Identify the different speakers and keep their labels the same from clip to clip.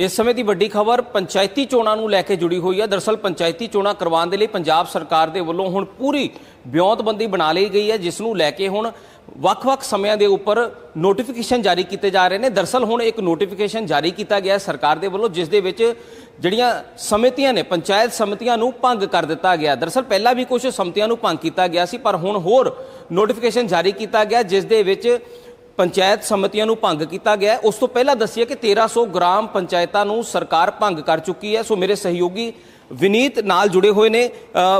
Speaker 1: ਇਸ ਸਮੇਂ ਦੀ ਵੱਡੀ ਖਬਰ ਪੰਚਾਇਤੀ ਚੋਣਾਂ ਨੂੰ ਲੈ ਕੇ ਜੁੜੀ ਹੋਈ ਹੈ। ਦਰਸਲ ਪੰਚਾਇਤੀ ਚੋਣਾਂ ਕਰਵਾਉਣ ਦੇ ਲਈ ਪੰਜਾਬ ਸਰਕਾਰ ਦੇ ਵੱਲੋਂ ਹੁਣ ਪੂਰੀ ਵਿਉਂਤਬੰਦੀ ਬਣਾ ਲਈ ਗਈ ਹੈ, ਜਿਸ ਨੂੰ ਲੈ ਕੇ ਹੁਣ ਵੱਖ-ਵੱਖ ਸਮਿਆਂ ਦੇ ਉੱਪਰ ਨੋਟੀਫਿਕੇਸ਼ਨ ਜਾਰੀ ਕੀਤੇ ਜਾ ਰਹੇ ਨੇ। ਦਰਸਲ ਹੁਣ ਇੱਕ ਨੋਟੀਫਿਕੇਸ਼ਨ ਜਾਰੀ ਕੀਤਾ ਗਿਆ ਹੈ ਸਰਕਾਰ ਦੇ ਵੱਲੋਂ, ਜਿਸ ਦੇ ਵਿੱਚ ਜਿਹੜੀਆਂ ਸਮਿਤੀਆਂ ਨੇ, ਪੰਚਾਇਤ ਸਮਿਤੀਆਂ ਨੂੰ ਭੰਗ ਕਰ ਦਿੱਤਾ ਗਿਆ। ਦਰਸਲ ਪਹਿਲਾਂ ਵੀ ਕੁਝ ਸਮਿਤੀਆਂ ਨੂੰ ਭੰਗ ਕੀਤਾ ਗਿਆ ਸੀ, ਪਰ ਹੁਣ ਹੋਰ ਨੋਟੀਫਿਕੇਸ਼ਨ ਜਾਰੀ ਕੀਤਾ ਗਿਆ, ਜਿਸ ਦੇ ਵਿੱਚ ਪੰਚਾਇਤ ਸਮਿਤੀਆਂ ਨੂੰ ਭੰਗ ਕੀਤਾ ਗਿਆ ਉਸ ਤੋਂ ਪਹਿਲਾਂ ਦੱਸਿਆ ਕਿ 1300 ਗ੍ਰਾਮ ਪੰਚਾਇਤਾਂ ਨੂੰ ਸਰਕਾਰ ਭੰਗ ਕਰ ਚੁੱਕੀ ਹੈ। ਸੋ ਮੇਰੇ ਸਹਿਯੋਗੀ ਵਿਨੀਤ ਨਾਲ ਜੁੜੇ ਹੋਏ ਨੇ।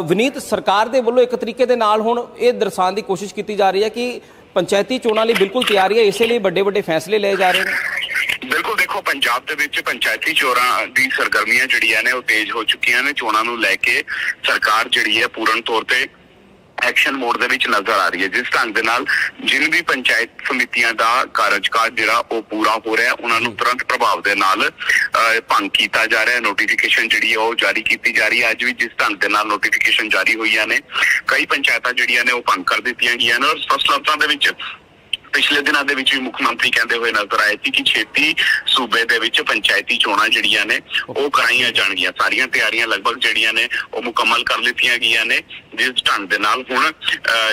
Speaker 1: ਵਿਨੀਤ, ਸਰਕਾਰ ਦੇ ਵੱਲੋਂ ਇੱਕ ਤਰੀਕੇ ਦੇ ਨਾਲ ਹੁਣ ਇਹ ਦਰਸਾਉਣ ਦੀ ਕੋਸ਼ਿਸ਼ ਕੀਤੀ ਜਾ ਰਹੀ ਹੈ ਕਿ ਪੰਚਾਇਤੀ ਚੋਣਾਂ ਲਈ ਬਿਲਕੁਲ ਤਿਆਰੀ ਹੈ। ਇਸੇ ਲਈ ਵੱਡੇ ਵੱਡੇ ਫੈਸਲੇ ਲਏ ਜਾ ਰਹੇ ਨੇ।
Speaker 2: ਬਿਲਕੁਲ ਦੇਖੋ, ਪੰਜਾਬ ਦੇ ਵਿੱਚ ਪੰਚਾਇਤੀ ਚੋਣਾਂ ਦੀ ਸਰਗਰਮੀਆਂ ਜਿਹੜੀਆਂ ਨੇ, ਉਹ ਤੇਜ਼ ਹੋ ਚੁੱਕੀਆਂ ਨੇ। ਚੋਣਾਂ ਨੂੰ ਲੈ ਕੇ ਸਰਕਾਰ ਜਿਹੜੀ ਹੈ ਪੂਰਨ ਤੌਰ ਤੇ ਐਕਸ਼ਨ ਮੋਡ ਦੇ ਵਿੱਚ ਨਜ਼ਰ ਆ ਰਹੀ ਹੈ। ਜਿਸ ਢੰਗ ਦੇ ਨਾਲ ਜਿਨ ਵੀ ਪੰਚਾਇਤ ਸਮਿਤੀਆਂ ਦਾ ਕਾਰਜਕਾਲ ਜਿਹੜਾ ਉਹ ਪੂਰਾ ਹੋ ਰਿਹਾ ਉਹਨਾਂ ਨੂੰ ਤੁਰੰਤ ਪ੍ਰਭਾਵ ਦੇ ਨਾਲ ਭੰਗ ਕੀਤਾ ਜਾ ਰਿਹਾ ਹੈ। ਨੋਟੀਫਿਕੇਸ਼ਨ ਜਿਹੜੀ ਉਹ ਜਾਰੀ ਕੀਤੀ ਜਾ ਰਹੀ ਹੈ। ਅੱਜ ਵੀ ਜਿਸ ਢੰਗ ਦੇ ਨਾਲ ਨੋਟੀਫਿਕੇਸ਼ਨ ਜਾਰੀ ਹੋਈਆਂ ਨੇ, ਕਈ ਪੰਚਾਇਤਾਂ ਜਿਹੜੀਆਂ ਨੇ ਉਹ ਭੰਗ ਕਰ ਦਿੱਤੀਆਂ ਗਈਆਂ ਨੇ। ਔਰ ਸਪਸ਼ਟ ਲਫ਼ਜ਼ਾਂ ਦੇ ਵਿੱਚ ਪਿਛਲੇ ਦਿਨਾਂ ਦੇ ਵਿੱਚ ਵੀ ਮੁੱਖ ਮੰਤਰੀ ਕਹਿੰਦੇ ਹੋਏ ਨਜ਼ਰ ਆਏ ਸੀ ਕਿ ਛੇਤੀ ਸੂਬੇ ਦੇ ਵਿੱਚ ਪੰਚਾਇਤੀ ਚੋਣਾਂ ਜਿਹੜੀਆਂ ਨੇ, ਉਹ ਕਰਾਈਆਂ ਜਾਣਗੀਆਂ। ਸਾਰੀਆਂ ਤਿਆਰੀਆਂ ਲਗਭਗ ਜਿਹੜੀਆਂ ਨੇ, ਉਹ ਮੁਕੰਮਲ ਕਰ ਲਿੱਤੀਆਂ ਗਈਆਂ ਨੇ। ਜਿਸ ਢੰਗ ਦੇ ਨਾਲ ਹੁਣ